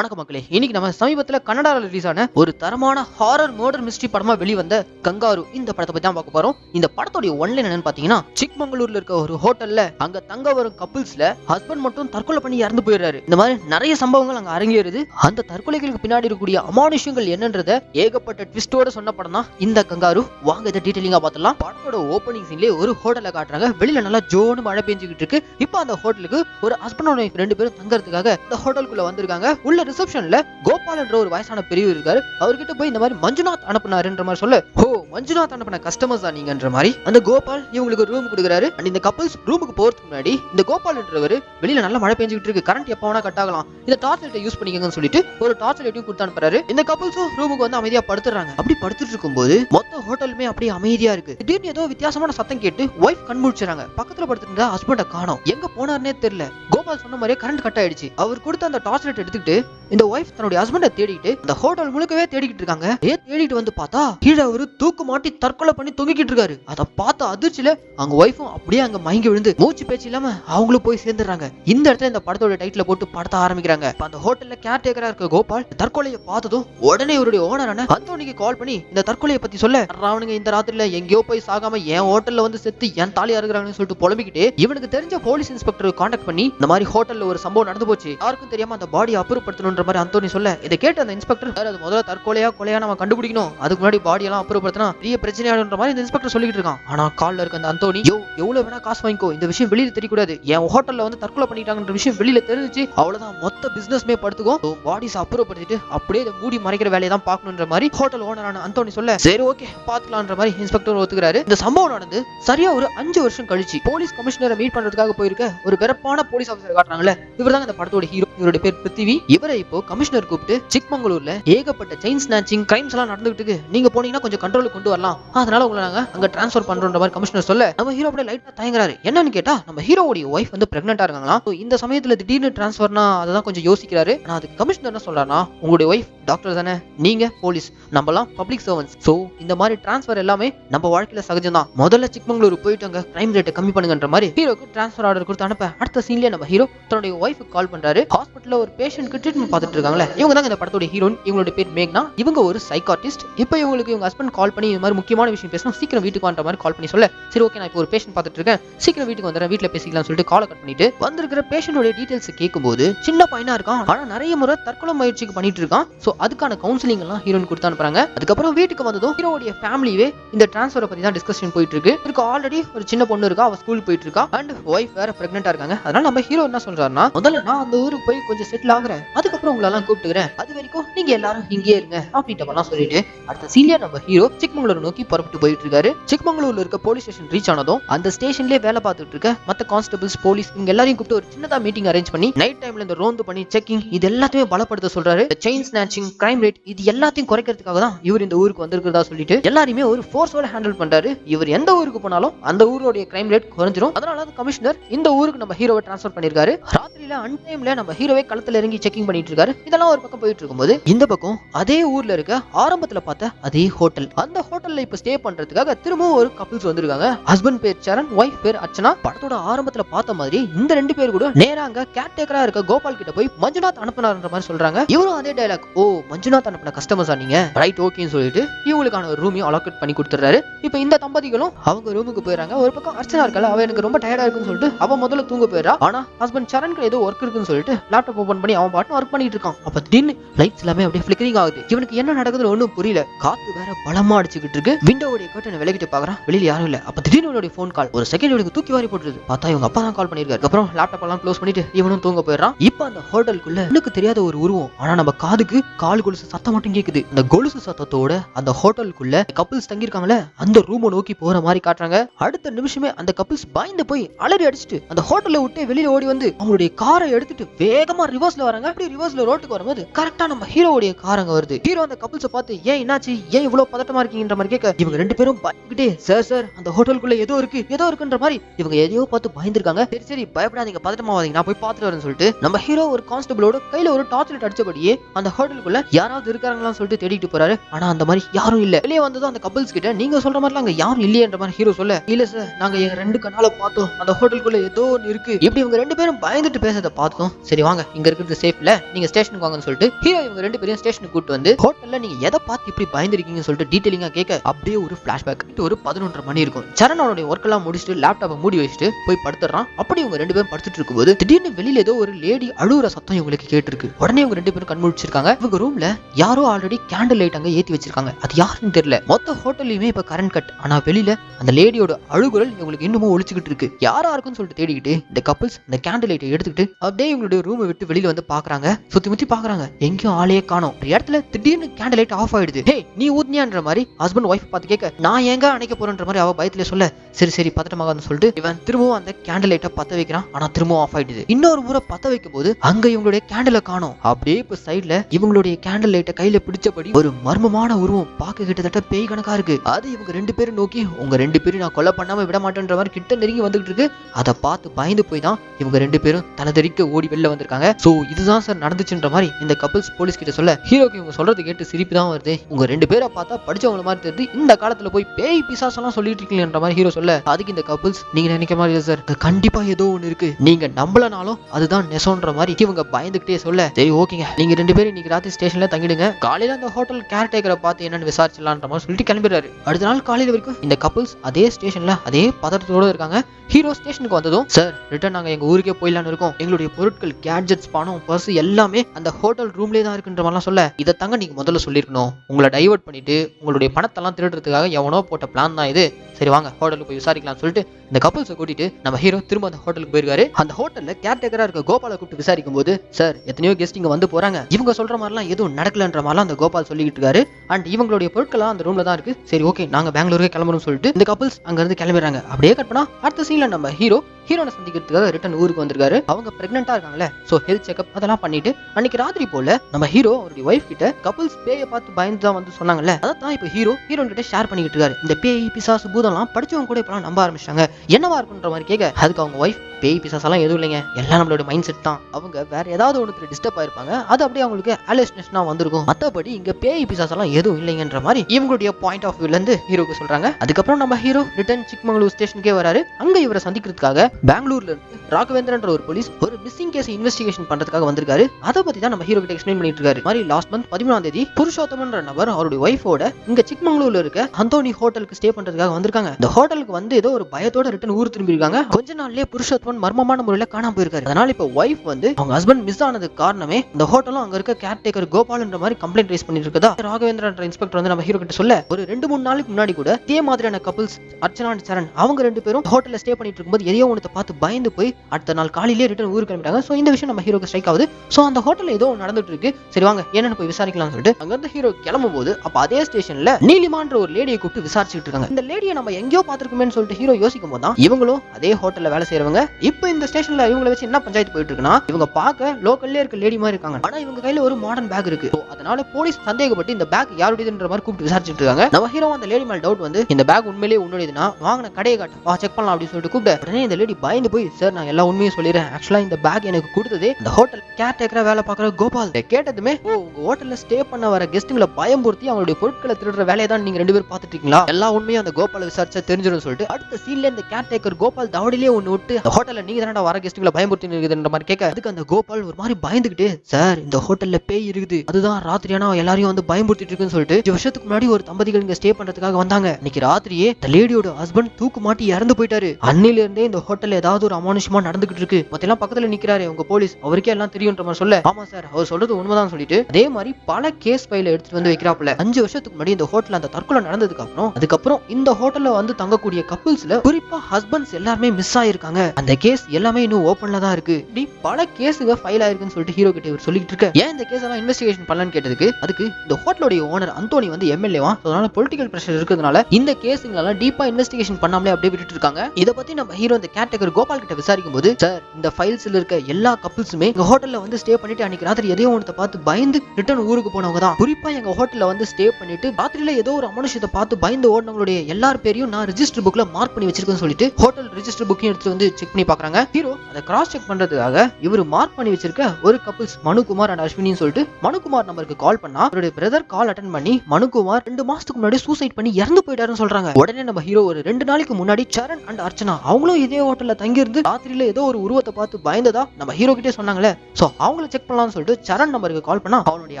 வணக்கம் மக்களே. இன்னைக்கு நம்ம சமீபத்துல கன்னடால ரிலீஸ் ஆன ஒரு தரமான ஹாரர் மர்டர் மிஸ்ட்ரி படமா வெளிவந்த கங்காரு இந்த படத்தை பத்தி தான் பார்க்க போறோம். இந்த படத்துடைய ஒன்லைன் என்னன்னு பாத்தீங்கன்னா சிக்மங்களூர்ல இருக்க ஒரு ஹோட்டல்ல அங்க தங்க வரும் கப்புள்ஸ்ல ஹஸ்பண்ட் மட்டும் தற்கொலை பண்ணி இறந்து போயிடுறாரு. இந்த மாதிரி நிறைய சம்பவங்கள் அங்க அரங்கேறுது. அந்த தற்கொலைகளுக்கு பின்னாடி இருக்கக்கூடிய அமானுஷ்யங்கள் என்னன்றத ஏகப்பட்ட ட்விஸ்டோட சொன்ன படம் தான் இந்த கங்காரு. வாங்க இதை டீட்டெயிலிங்கா பார்த்தலாம் படத்தோட ஓப்பனிங் சீன்லயே ஒரு ஹோட்டலை காட்டுறாங்க. வெளியில நல்லா ஜோனு மழை பெஞ்சுக்கிட்டு இருக்கு. இப்போ அந்த ஹோட்டலுக்கு ஒரு ஹஸ்பண்ட் ரெண்டு பேரும் தங்கறதுக்காக இந்த ஹோட்டலுக்குள்ள வந்திருக்காங்க. உள்ள ரிசப்ஷன்ல கோபால்ன்ற ஒரு வயசான பெரியவர் இருக்காரு. அவர்கிட்ட போய் இந்த மாதிரி மஞ்சுநாத் அனுப்புனாருன்ற மாதிரி சொல்ல. ஓ மஞ்சுநாத் அனுப்பின கஸ்டமர்ஸ் தான் நீங்கன்ற மாதிரி. அந்த கோபால் இவங்களுக்கு ரூம் கொடுக்குறாரு அண்ட் இந்த கப்பல்ஸ் ரூமுக்கு போறதுக்கு முன்னாடி இந்த கோபால்ன்றவர் வெளியில நல்லா மழை பெஞ்சுக்கிட்டு இருக்கு. கரண்ட் எப்போ வேணா கட் ஆகலாம். இந்த டார்ச் லைட்டை யூஸ் பண்ணிக்கங்கன்னு சொல்லிட்டு ஒரு டார்ச் லைட்டையும் கொடுத்து அனுப்புறாரு. இந்த கப்பல்ஸும் ரூமுக்கு வந்து அமைதியா படுத்துறாங்க. அப்படி படுத்துட்டு இருக்கும்போது மொத்த ஹோட்டலுமே அப்படியே அமைதியா இருக்கு. திடீர்னு ஏதோ வித்தியாசமான சத்தம் கேட்டு ஒய்ஃப் கண்முடிச்சுறாங்க பக்கத்துல படுத்துட்டு ஹஸ்பண்ட காணோம். எங்க போனாருன்னே தெரியல. கோபால் சொன்ன மாதிரியே கரண்ட் கட் ஆயிடுச்சு. அவர் கொடுத்த அந்த டார்ச் லைட் எடுத்துக்கிட்டு இந்த ஒய்ஃப் தன்னுடைய ஹஸ்பண்டை தேடிட்டு அந்த ஹோட்டல் முழுக்கவே தேடிக்கிட்டு இருக்காங்க. ஏ தேடிட்டு வந்து பார்த்தா கீழே அவரு தூக்கு மாட்டி தற்கொலை பண்ணி தொங்கிக்கிட்டு இருக்காரு. அதை பார்த்த அதிர்ச்சியில அவங்க ஒய்ஃப் ஒய்ஃபும் அப்படியே அங்க மயங்கி விழுந்து மூச்சு பேச்சு இல்லாம அவங்களும் போய் சேர்ந்துடுறாங்க. இந்த இடத்துல இந்த படத்தோட டைட்டில் போட்டு படத்த ஆரம்பிக்கிறாங்க. அந்த ஹோட்டல்ல கேர்டேக்கரா இருக்க கோபால் தற்கொலையை பார்த்ததும் உடனே இவருடைய ஓனரான அந்தோனிக்கு கால் பண்ணி இந்த தற்கொலையை பத்தி சொல்ல அவனுங்க இந்த ராத்திரில எங்கேயோ போய் சாகாம என் ஹோட்டல்ல வந்து செத்து என் தாலி இருக்கிறாங்கன்னு சொல்லிட்டு புலம்பிக்கிட்டு இவனுக்கு தெரிஞ்ச போலீஸ் இன்ஸ்பெக்டர் காண்டாக்ட் பண்ணி இந்த மாதிரி ஹோட்டல்ல ஒரு சம்பவம் நடந்து போச்சு. யாருக்கும் தெரியாம அந்த பாடி அப்புறப்படுத்தணுன்ற மாதிரி அந்தோனி சொல்ல இதை கேட்டு அந்த இன்ஸ்பெக்டர் அது முதல்ல தற்கொலையா கொலையா நம்ம கண்டுபிடிக்கணும். அதுக்கு முன்னாடி பாடி எல்லாம் அப்புறப்படுத்தினா பெரிய பிரச்சனையாடுன்ற மாதிரி இந்த இன்ஸ்பெக்டர் சொல்லிட்டு இருக்கான். ஆனா கால்ல இருக்க அந்த அந்தோனி யோ எவ்வளவு வேணா காசு வாங்கிக்கோ. இந்த விஷயம் வெளியில தெரியக்கூடாது. என் ஹோட்டல்ல வந்து தற்கொலை பண்ணிட்டாங்கன்ற விஷயம் வெளியில தெரிஞ்சு அவ்வளவுதான். மொத்த பிசினஸ்மே படுத்துக்கும். பாடிஸ் அப்புறப்படுத்திட்டு அப்படியே இதை மூடி மறைக்கிற வேலையை தான் பார்க்கணுன்ற மாதிரி ஹோட்டல் ஓனரான அந்தோனி சொல்ல சரி ஓகே பாத்துக்கலான்ற மாதிரி இன்ஸ்பெக்டர் ஒத்துக்கிறாரு. இந்த சம்பவம் நடந்து சரியா ஒரு அஞ்சு வருஷம் கழிச்சு போலீஸ் கமிஷனரை மீட் பண்றதுக்காக போயிருக்க ஒரு பிறப்பான போலீஸ் ஆஃபீஸர் காட்டுறாங்கல்ல. இவர் தான் இந்த படத்தோட ஹீரோ இவருடைய பேர் பிருத்திவி. இவரை இப்போ கமிஷனர் கூப்பிட்டு சிக்மங்களூர்ல ஏகப்பட்ட செயின் ஸ்நாச்சிங் கிரைம்ஸ் எல்லாம் நடந்துகிட்டு இருக்கு. நீங்க போனீங்கன்னா கொஞ்சம் கண்ட்ரோலுக்கு கொண்டு வரலாம். அதனால உங்களை நாங்க அங்க டிரான்ஸ்ஃபர் பண்றோன்ற மாதிரி கமிஷனர் சொல்ல நம்ம ஹீரோ அப்படியே லைட்டாக தயங்குறாரு. என்னன்னு கேட்டா நம்ம ஹீரோவுடைய ஒய்ஃப் வந்து பிரெக்னெண்டா இருக்காங்களாம் ஸோ இந்த சமயத்துல திடீர்னு டிரான்ஸ்ஃபர்னா அதான் கொஞ்சம் யோசிக்கிறாரு. நான் அதுக்கு கமிஷனர் என்ன சொல்றாருன்னா உங்களுடைய ஒய்ஃப் டாக்டர் தானே நீங்க போலீஸ் நம்மலாம் பப்ளிக் சர்வன்ஸ் ஸோ இந்த மாதிரி டிரான்ஸ்ஃபர் எல்லாமே நம்ம வாழ்க்கையில சகஜம் தான். முதல்ல சிக்மங்களூர் போயிட்டு அங்க கிரைம் ரேட்டை கம்மி பண்ணுங்கன்ற மாதிரி ஹீரோக்கு டிரான்ஸ்ஃபர் ஆர்டர் கொடுத்து அனுப்ப அடுத்த சீன்லயே நம்ம ஹீரோ தன்னுடைய ஒய்ஃபுக்கு கால் பண்றாரு. ஹாஸ்பிட்டல்ல ஒரு பேஷண்ட்க்கு ட்ரீட்மெண்ட் பார்த்துட்டு இருக்காங்களே இவங்க தான் இந்த படத்தோட ஹீரோயின் இவங்களோட பேர் மேக்னா. இவங்க ஒரு சைக்காட்டிஸ்ட் இப்போ இவங்களுக்கு இவங்க ஹஸ்பண்ட் கால் பண்ணி இந்த மாதிரி முக்கியமான விஷயம் பேசணும் சீக்கிரம் வீட்டுக்கு வந்த மாதிரி கால் பண்ணி சொல்ல சரி ஓகே நான் இப்போ ஒரு பேஷண்ட் பார்த்துட்டு இருக்கேன் சீக்கிரம் வீட்டுக்கு வந்துடுறேன் வீட்டில் பேசிக்கலாம் சொல்லிட்டு காலை கட் பண்ணிட்டு வந்திருக்கிற பேஷண்டோட டீடைல்ஸ் கேட்கும்போது சின்ன பையனா இருக்கான். ஆனா நிறைய முறை தற்கொலை முயற்சிக்கு பண்ணிட்டு இருக்கான். சோ அதுக்கான கவுன்சிலிங் எல்லாம் ஹீரோயின் கொடுத்து அனுப்புறாங்க. அதுக்கப்புறம் வீட்டுக்கு வந்ததும் ஹீரோடைய ஃபேமிலியே இந்த டிரான்ஸ்ஃபரை பத்தி தான் டிஸ்கஷன் போயிட்டு இருக்கு. இருக்கு ஆல்ரெடி ஒரு சின்ன பொண்ணு இருக்கா அவ ஸ்கூல் போயிட்டு இருக்கா அண்ட் ஒய்ஃப் வேற பிரெக்னெண்டா இருக்காங்க. அதனால நம்ம ஹீரோ என்ன சொல்றாருன்னா முதல்ல நான் அந்த ஊருக்கு போய் கொஞ்சம் செட்டில் ஆகுறேன். அதுக்கப்புறம் உங்களெல்லாம் கூப்பிட்டுக்கிறேன். அது வரைக்கும் நீங்க எல்லாரும் இங்கேயே இருங்க அப்படின்ற சொல்லிட்டு அடுத்த சீனியர் நம்ம ஹீரோ சிக்மங்களூர் நோக்கி புறப்பட்டு போயிட்டு இருக்காரு. சிக்மங்களூர்ல இருக்க போலீஸ் ஸ்டேஷன் ரீச் ஆனதும் அந்த ஸ்டேஷன்லயே வேலை பார்த்துட்டு இருக்க மத்த கான்ஸ்டபிள்ஸ் போலீஸ் இவங்க எல்லாரையும் கூப்பிட்டு ஒரு சின்னதா மீட்டிங் அரேஞ்ச் பண்ணி நைட் டைம்ல இந்த ரோந்து பண்ணி செக்கிங் இது எல்லாத்தையுமே பலப்படுத்த சொல்றாரு. செயின் ஸ்நாச்சிங் கிரைம் ரேட் இது எல்லாத்தையும் குறைக்கிறதுக்காக தான் இவர் இந்த ஊருக்கு வந்திருக்கிறதா சொல்லிட்டு எல்லாருமே ஒரு ஃபோர்ஸோட ஹேண்டில் பண்றாரு. இவர் எந்த ஊருக்கு போனாலும் அந்த ஊருடைய கிரைம் ரேட் குறைஞ்சிரும். அதனால கமிஷனர் இந்த ஊருக்கு நம்ம ஹீரோவை ட்ரான்ஸ்ஃபர் பண்ணிருக்காரு. ராத்திரியில அன்டைம்ல நம்ம ஹீரோவே களத்துல இறங்கி செக்கிங் பண்ணிட்டு இருக்காரு. இதெல்லாம் ஒரு பக்கம் போயிட்டு இருக்கும்போது இந்த பக்கம் அதே ஊர்ல இருக்க ஆரம்பத்துல பார்த்த அதே ஹோட்டல் அந்த ஹோட்டல்ல இப்ப ஸ்டே பண்றதுக்காக திரும்பவும் ஒரு கப்பிள்ஸ் வந்திருக்காங்க. ஹஸ்பண்ட் பேர் சரண் ஒய்ஃப் பேர் அர்ச்சனா. படத்தோட ஆரம்பத்துல பார்த்த மாதிரி இந்த ரெண்டு பேர் கூட நேராங்க கேர் டேக்கரா இருக்க கோபால் கிட்ட போய் மஞ்சுநாத் அனுப்புனார்ன்ற மாதிரி சொல்றாங்க. இவரும் அதே டைலாக் ஓ மஞ்சுநாத் அனுப்பின கஸ்டமர்ஸா நீங்க? ரைட் ஓகேன்னு சொல்லிட்டு இவங்களுக்கான ஒரு ரூமையும் அலோகேட் பண்ணி கொடுத்துறாரு இப்போ இந்த தம்பதிகளும் அவங்க ரூமுக்கு போயிடறாங்க. ஒரு பக்கம் அர்ச்சனா இருக்கல அவ எனக்கு ரொம்ப டயர்டா இருக்குன்னு சொல்லிட்டு அவ முதல்ல தூங்க போயிடறா. ஆனா ஹஸ்பண்ட் சரண்க்கு ஏதோ ஒர்க் இருக்குன்னு சொல்லிட்டு லேப்டாப் ஓபன் பண்ணி அவன் பாட்டு ஒர்க் பண்ணிட்டு இருக்கான். அப்ப திடீர்னு லைட்ஸ் எல்லாமே அப்படியே ஃபிளிக்கரிங் ஆகுது. இவனுக்கு என்ன நடக்குதுன்னு ஒன்றும் புரியல. காத்து வேற பலமா அடிச்சுக்கிட்டு இருக்கு. விண்டோவுடைய கட்டனை விலகிட்டு பாக்குறான் வெளியில யாரும் இல்ல. அப்ப திடீர்னு இவனுடைய ஃபோன் கால் ஒரு செகண்ட் இவனுக்கு தூக்கி வாரி போட்டுருது. பார்த்தா இவங்க அப்பா தான் கால் பண்ணிருக்காரு. அப்புறம் லேப்டாப் எல்லாம் க்ளோஸ் பண்ணிட்டு இவனும் தூங்க போயிடுறான். இப்போ அந்த ஹோட்டலுக்குள்ள எனக்கு தெரியாத ஒரு உருவம். ஆனா நம்ம காதுக்கு கால் கொலுசு சத்தம் மட்டும் கேக்குது. இந்த கொலுசு சத்தத்தோட அந்த ஹோட்டலுக்குள்ள கப்பிள்ஸ் தங்கியிருக்காங்களே அந்த ரூமை நோக்கி போற மாதிரி காட்டுறாங்க. அடுத்த நிமிஷமே அந்த கப்பிள்ஸ் பயந்து போய் அலறி அடிச்சுட்டு அந்த ஹோட்டல்ல விட்டு வெளியில ஓடி வந்து அவங்களுடைய காரை எடுத்துட்டு வேகமா ரிவர்ஸ்ல வராங்க. அப்படி ரிவர்ஸ்ல ரோட்டுக்கு வரும்போது கரெக்டா நம்ம ஹீரோவுடைய காரங்க வருது. ஹீரோ அந்த கப்பிள்ஸை பார்த்து ஏன் என்னாச்சு? ஏன் இவ்வளவு பதட்டமா இருக்கீங்கன்ற மாதிரி கேட்க இவங்க ரெண்டு பேரும் பயந்துகிட்டே சார் சார் அந்த ஹோட்டலுக்குள்ள ஏதோ இருக்கு. இருக்கு ஏதோ இருக்குன்ற மாதிரி இவங்க எதையோ பார்த்து பயந்துருக்காங்க. சரி சரி பயப்படாதீங்க பதட்டமாவாதீங்க நான் போய் பார்த்துட்டு வரேன்னு சொல்லிட்டு நம்ம ஹீரோ ஒரு கான்ஸ்டபிளோட கையில ஒரு டார்ச் லைட் அடிச்சபடியே அந்த ஹோட்டலுக்குள்ள யாராவது இருக்காங்களான்னு சொல்லிட்டு தேடிட்டு போறாரு. ஆனா அந்த மாதிரி யாரும் இல்ல. வெளியே வந்ததும் அந்த கப்பல்ஸ் கிட்ட நீங்க சொல்ற மாதிரி அங்க யாரும் இல்லையன்ற மாதிரி ஹீரோ சொல்ல இல்ல சார் நாங்க எங்க ரெண்டு கண்ணால பார்த்தோம். அந்த ஹோட்டலுக்குள்ள ஏதோ ஒன்று இருக்கு. இப்படி இவங்க ரெண்டு பேரும் பயந்துட்டு பேசுறத பார்த்தோம். சரி வாங்க இங்க இருக்கிறது சேஃப்ல நீங்க ஸ்டேஷனுக்கு வாங்கன்னு சொல்லிட்டு ஹீரோ இவங்க ரெண்டு பேரும் ஸ்டேஷனுக்கு கூட்டு வந்து ஹோட்டல்ல நீங்க எதை பார்த்து இப்படி பயந்துருக்கீங்கன்னு சொல்லிட்டு டீட்டெயிலிங்கா கேட்க அப்படியே ஒரு பிளாஷ்பேக் ஒரு பதினொன்றரை மணி இருக்கும். சரணோட அவனுடைய ஒர்க்கெல்லாம் முடிச்சுட்டு லேப்டாப்பை மூடி வச்சுட்டு போய் படுத்துறான். அப்படி இவங்க ரெண்டு பேரும் படுத்துட்டு இருக்கும்போது திடீர்னு வெளியில ஏதோ ஒரு லேடி அழுகுற சத்தம் இவங்களுக்கு கேட்டிருக்கு. உடனே இவங்க ரெண்டு பேரும் கண் முடிச்சிருக்காங்க. இவங்க ரூம்ல யாரோ ஆல்ரெடி கேண்டில் லைட் அங்க ஏத்தி வச்சிருக்காங்க. அது யாருன்னு தெரியல. மொத்த ஹோட்டல்லையுமே இப்ப கரண்ட் கட் ஆனா வெளியில அந்த லேடியோட அழுகுரல் இவங்களுக்கு இன்னமும் ஒழிச்சுக்கிட்டு இருக்கு. யாரா இருக்குன்னு சொல்லிட்டு தேடிக்கிட்டு இந்த கப்பல்ஸ் அந்த கேண்டில் லைட்டை எடுத்துக்கிட்டு அப்படியே இவங்களுடைய ரூமை விட்டு வெளியில வந்து பாக்குறாங்க. சுத்தி முத்தி பாக்குறாங்க. எங்கேயும் ஆளையே காணும். ஒரு இடத்துல திடீர்னு கேண்டில் லைட் ஆஃப் ஆயிடுது. ஹே நீ ஊத்னியான்ற மாதிரி ஹஸ்பண்ட் ஒய்ஃப் பார்த்து கேட்க நான் எங்க அணைக்க போறேன்ற மாதிரி அவ பயத்துல சொல்ல சரி சரி பதட்டமாக சொல்லிட்டு இவன் திரும்பவும் அந்த கேண்டில் லைட்டை பத்த வைக்கிறான். ஆனா திரும்பவும் ஆஃப் ஆயிடுது. இன்னொரு முறை பத்த வைக்கும் போது அங்க இவங்களுடைய கேண்டில காணும். அப்படியே இப்ப சைடுல இவங்களுடைய கேண்டில் லைட்டை கையில பிடிச்சபடி ஒரு மர்மமான உருவம் பார்க்க கிட்டத்தட்ட பேய் கணக்கா இருக்கு. அது இவங்க ரெண்டு பேரும் நோக்கி உங்க ரெண்டு பேரும் நான் கொலை பண்ணாம விட மாட்டேன்ற மாதிரி கிட்ட நெருங்கி வந்துகிட்டு இருக்கு. அதை பார்த்து பயந்து போய் தான் இவங்க ரெண்டு பேரும் தனதெறிக்க ஓடி வெளில வந்திருக்காங்க. சோ இதுதான் சார் நடந்துச்சுன்ற மாதிரி இந்த கப்பல்ஸ் போலீஸ் கிட்ட சொல்ல ஹீரோக்கு இவங்க சொல்றது கேட்டு சிரிப்பு தான் வருது. உங்க ரெண்டு பேரை பார்த்தா படிச்சவங்கள மாதிரி தெரியுது. இந்த காலத்துல போய் பேய் பிசாஸ் எல்லாம் சொல்லிட்டு இருக்கீங்கன்ற மாதிரி ஹீரோ சொல்ல அதுக்கு இந்த கப்பல்ஸ் நீங்க நினைக்க மாதிரி இல்லை சார் கண்டிப்பா ஏதோ ஒண்ணு இருக்கு. நீங்க நம்பலனாலும் அதுதான் நெசோன்ற மாதிரி இவங்க பயந்துகிட்டே சொல்ல சரி ஓகேங்க. நீங்க ரெண்டு பேரும் இன்னைக்கு ராத்திரி ஸ்டேஷன்ல தங்கிடுங்க. காலையில அந்த ஹோட்டல் கேர்டேக்கரை பார்த்து என்னன்னு விசாரிச்சலான்ற மாதிரி சொல்லிட்டு கிளம்பிடுறாரு. அடுத்த நாள் காலையில வரைக்கும் இந்த கப்பல்ஸ் அதே ஸ்டேஷன்ல அதே பதட்டத்தோட இருக்காங்க. ஹீரோ ஸ்டேஷனுக்கு வந்ததும் சார் ரிட்டர்ன் நாங்க எங்க ஊருக்கே போயிடலான்னு இருக்கோம். எங்களுடைய பொருட்கள் கேட்ஜெட்ஸ் பணம் பர்ஸ் எல்லாமே அந்த ஹோட்டல் ரூம்லயே தான் இருக்குன்ற மாதிரிலாம் சொல்ல இதை தாங்க நீங்க முதல்ல சொல்லிருக்கணும் உங்களை டைவர்ட் பண்ணிட்டு உங்களுடைய பணத்தெல்லாம் திருடுறதுக்காக எவனோ போட்ட பிளான் தான் இது. சரி வாங்க ஹோட்டலுக்கு போய் விசாரிக்கலாம்னு சொல்லிட்டு இந்த கப்பல்ஸை கூட்டிட்டு நம்ம ஹீரோ திரும்ப அந்த ஹோட்டலுக்கு போயிருக்காரு. அந்த ஹோட்டல்ல கேர்டேக்கரா இருக்க கோபாலை கூப்பிட்டு விசாரிக்கும் போது சார் எத்தனையோ கெஸ்ட் இங்க வந்து போறாங்க. இவங்க சொல்ற மாதிரிலாம் எதுவும் நடக்கலன்ற மாதிரிலாம் அந்த கோபால் சொல்லிக்கிட்டு இருக்காரு. அண்ட் இவங்களுடைய பொருட்கள்லாம் அந்த ரூம்ல தான் இருக்கு. சரி ஓகே நாங்க பெங்களூருக்கு கிளம்புறோம் சொல்லிட்டு இந்த கப்பல்ஸ் அங்க இருந்து கிளம்பிடுறாங்க. அப்படியே கட் பண்ணா அடுத்த சீன்ல நம்ம ஹீரோ ஹீரோனை சந்திக்கிறதுக்காக ரிட்டன் ஊருக்கு வந்திருக்காரு. அவங்க பிரெக்னெண்டா இருக்காங்களே சோ ஹெல்த் செக்அப் அதெல்லாம் பண்ணிட்டு அன்னைக்கு ராத்திரி போல நம்ம ஹீரோ அவருடைய ஒய்ஃப் கிட்ட கப்பல்ஸ் பேயை பார்த்து பயந்து தான் வந்து சொன்னாங்கல்ல. அதான் இப்போ ஹீரோ ஹீரோன் கிட்ட ஷேர் பண்ணிக்கிட்டு இருக்காரு. இந்த பேய் பிசாசு பூதம்லாம் படிச்சவங்க கூட இப்பலாம் நம்ப ஆரம்பிச்சாங்க என்னவா இருக்குன்ற மாதிரி கேட்க அதுக்கு அவங்க ஒய்ஃப் பேய் பிசாசெல்லாம் எதுவும் இல்லைங்க. எல்லாம் நம்மளோட மைண்ட் செட் தான். அவங்க வேற ஏதாவது ஒன்று டிஸ்டர்ப் ஆயிருப்பாங்க. அது அப்படியே அவங்களுக்கு அலோசினேஷனா வந்திருக்கும். மற்றபடி இங்க பேய் பிசாசெல்லாம் எதுவும் இல்லைங்கன்ற மாதிரி இவங்களுடைய பாயிண்ட் ஆஃப் வியூல இருந்து ஹீரோக்கு சொல்றாங்க. அதுக்கப்புறம் நம்ம ஹீரோ ரிட்டர்ன் சிக்மங்களூர் ஸ்டேஷனுக்கே வராரு. அங்க இவரை சந்திக்கிறதுக்காக பெங்களூர்ல இருந்து ராகவேந்திரன்ற ஒரு போலீஸ் ஒரு மிஸ்ஸிங் கேஸ் இன்வெஸ்டிகேஷன் பண்றதுக்காக வந்திருக்காரு. அதை பத்தி தான் நம்ம ஹீரோ கிட்ட எக்ஸ்பிளைன் பண்ணிட்டு இருக்காரு. மாதிரி லாஸ்ட் மந்த் பதிமூணாம் தேதி புருஷோத்தமன்ற நபர் அவருடைய ஒய்ஃபோட இங்க சிக்மங்களூர்ல இருக்க அந்தோனி ஹோட்டலுக்கு ஸ்டே பண்றதுக்காக வந்திருக்காங்க. இந்த ஹோட்டலுக்கு வந்து ஏதோ ஒரு பயத்தோட ரிட்டர்ன் ஊர் திரும்பி இருக்காங்க கொஞ்ச நாள்லயே புருஷத்வன் மர்மமான முறையில காணாம போயிருக்காரு. அதனால இப்ப ஒய்ஃப் வந்து அவங்க ஹஸ்பண்ட் மிஸ் ஆனது காரணமே இந்த ஹோட்டலும் அங்க இருக்க கேர்டேக்கர் கோபால்ன்ற மாதிரி கம்ப்ளைண்ட் ரைஸ் பண்ணிட்டு இருக்கதா ராகவேந்திரன்ற இன்ஸ்பெக்டர் வந்து நம்ம ஹீரோ கிட்ட சொல்ல ஒரு ரெண்டு மூணு நாளுக்கு முன்னாடி கூட இதே மாதிரியான கப்பிள்ஸ் அர்ச்சனா சரண் அவங்க ரெண்டு பேரும் ஹோட்டல்ல ஸ்டே பண்ணிட்டு இருக்கும்போது எதையோ ஒன்று பார்த்து பயந்து போய் அடுத்த நாள் காலையிலேயே ரிட்டர்ன் ஊருக்கு கிளம்பிட்டாங்க. சோ இந்த விஷயம் நம்ம ஹீரோக்கு ஸ்ட்ரைக் ஆகுது. சோ அந்த ஹோட்டல்ல ஏதோ நடந்துட்டு இருக்கு. சரி வாங்க என்னன்னு போய் விசாரிக்கலாம்னு சொல்லிட்டு அங்க இருந்து ஹீரோ கிளம்பும் போது அப்ப அதே ஸ்டேஷன்ல நீலிமான்ற ஒரு லேடியை கூப்பிட்டு விசாரிச்சுட்டு இருக்காங்க. இந்த லேடியை நம்ம எங்கேயோ பார்த்திருக்கோமேன்னு சொல்லிட்டு ஹீரோ யோசிக்கும் போது தான் இவங்களும் அதே ஹோட்டல்ல வேலை செய்யறவங்க இப்போ இந்த ஸ்டேஷன்ல இவங்களை வச்சு என்ன பஞ்சாயத்து போயிட்டு இருக்குன்னா இவங்க பார்க்க லோக்கல்லே இருக்க லேடி மாதிரி இருக்காங்க. ஆனா இவங்க கையில ஒரு மாடர்ன் பேக் இருக்கு. அதனால போலீஸ் சந்தேகப்பட்டு இந்த பேக் யாருடையதுன்ற மாதிரி கூப்பிட்டு விசாரிச்சுட்டு இருக்காங்க. நம்ம ஹீரோ அந்த லேடி மேல டவுட் வந்து இந்த பேக் உண்மையிலேயே உன்னுடையதுன்னா வாங்கின கடையை காட்டு. வா செக் பண்ணலாம் அப்படின்னு சொல்லிட்டு கூப்பிட்டு. உடனே இந்த லேடி பயந்து போய் சார் நான் எல்லா உண்மையும் சொல்லிடுறேன். ஆக்சுவலா இந்த பேக் எனக்கு கொடுத்தது இந்த ஹோட்டல் கேர் டேக்கரா வேலை பார்க்குற கோபால். கேட்டதுமே ஓ உங்க ஹோட்டல்ல ஸ்டே பண்ண வர கெஸ்ட்டுங்களை பயம்படுத்தி அவங்களுடைய பொருட்களை திருடுற வேலையை தான் நீங்க ரெண்டு பேரும் பார்த்துட்டு இருக்கீங்களா? எல்லா உண்மையும் அந்த கோபால விசாரிச்சா தெரிஞ்சிடும் சொல்லிட்டு அடுத்த சீன்ல இந்த கேர் டேக்கர் கோபால் தவடிலே ஒன்னு விட்டு அந்த ஹோட்டல்ல நீங்க தானடா வர கெஸ்ட்டுகளை பயமுறுத்தி இருக்குதுன்ற மாதிரி கேட்க அதுக்கு அந்த கோபால் ஒரு மாதிரி பயந்துகிட்டு சார் இந்த ஹோட்டல்ல பேய் இருக்குது. அதுதான் ராத்திரியானா எல்லாரையும் வந்து பயமுறுத்திட்டு இருக்குன்னு சொல்லிட்டு அஞ்சு வருஷத்துக்கு முன்னாடி ஒரு தம்பதிகள் இங்க ஸ்டே பண்றதுக்காக வந்தாங்க. இன்னைக்கு ராத்திரியே இந்த லேடியோட ஹஸ்பண்ட் தூக்கு மாட்டி இறந்து போயிட்டாரு. அன்னில இருந்தே இந்த ஹோட்டல்ல ஏதாவது ஒரு அமானுஷமா நடந்துகிட்டு இருக்கு. மத்தெல்லாம் பக்கத்துல நிக்கிறாரு உங்க போலீஸ். அவருக்கே எல்லாம் தெரியும்ன்ற மாதிரி சொல்ல ஆமா சார் அவர் சொல்றது உண்மைதான் சொல்லிட்டு அதே மாதிரி பல கேஸ் ஃபைல எடுத்துட்டு வந்து வைக்கிறாப்புல. அஞ்சு வருஷத்துக்கு முன்னாடி இந்த ஹோட்டல் அந்த தற்கொலை நடந்ததுக்கு அப்புறம் அதுக்கப்புறம் இந்த ஹோட்டல்ல வந்து தங்கக்கூடிய கப்புள்ஸ்ல குறிப்பா ஹஸ்பண்ட்ஸ் எல்லாருமே மிஸ் ஆயிருக்காங்க. அந்த கேஸ் எல்லாமே இன்னும் ஓப்பன்ல தான் இருக்கு. இப்படி பல கேஸுங்க ஃபைல் ஆயிருக்குன்னு சொல்லிட்டு ஹீரோ கிட்ட இவர் சொல்லிட்டு இருக்க. ஏன் இந்த கேஸ் எல்லாம் இன்வெஸ்டிகேஷன் பண்ணலான்னு கேட்டதுக்கு அதுக்கு இந்த ஹோட்டலுடைய ஓனர் அந்தோனி வந்து எம்எல்ஏவா அதனால பொலிட்டிக்கல் பிரஷர் இருக்கிறதுனால இந்த கேஸுங்களெல்லாம் டீப்பா இன்வெஸ்டிகேஷன் பண்ணாமலே அப்படியே விட்டுட்டு இருக்காங்க. இதை பத்தி நம்ம ஹீரோ இந்த கேட்டகர் கோபால் கிட்ட விசாரிக்கும் போது சார் இந்த ஃபைல்ஸ்ல இருக்க எல்லா கப்பிள்ஸுமே எங்க ஹோட்டல்ல வந்து ஸ்டே பண்ணிட்டு அன்னைக்கு ராத்திரி எதையோ ஒன்றத்தை பார்த்து பயந்து ரிட்டர்ன் ஊருக்கு போனவங்க தான். குறிப்பா எங்க ஹோட்டல்ல வந்து ஸ்டே பண்ணிட்டு ராத்திரியில ஏதோ ஒரு அமனுஷத்தை பார்த்து பயந்து ஓடினவங்களுடைய எல்லார் பேரையும் நான் ரிஜிஸ்டர் புக்ல மார்க் பண்ணி வச்சிருக்கேன்னு சொல்லிட்டு ஹோட்டல் ரிஜிஸ்டர் புக்கையும் எடுத்து வந்து செக் பண்ணி பாக்குறாங்க ஹீரோ அதை கிராஸ் செக் பண்றதுக்காக இவர் மார்க் பண்ணி வச்சிருக்க ஒரு கப்பிள்ஸ் மனுகுமார் அண்ட் அஸ்வினின்னு சொல்லிட்டு மனுகுமார் நம்பருக்கு கால் பண்ணா அவருடைய பிரதர் கால் அட்டன் பண்ணி மனுகுமார் ரெண்டு மாசத்துக்கு முன்னாடி சூசைட் பண்ணி இறந்து போயிட்டாருன்னு சொல்றாங்க. உடனே நம்ம ஹீரோ ஒரு ரெண்டு நாளைக்கு முன்னாடி சரண் அண்ட் அர்ச்சனா அவங்களும் இதே ஹோட்டல்ல தங்கியிருந்து ராத்திரியில ஏதோ ஒரு உருவத்தை பார்த்து பயந்ததா நம்ம ஹீரோ கிட்டே சொன்னாங்களே. சோ அவங்கள செக் பண்ணலாம்னு சொல்லிட்டு சரண் நம்பருக்கு கால் பண்ணா அவனுடைய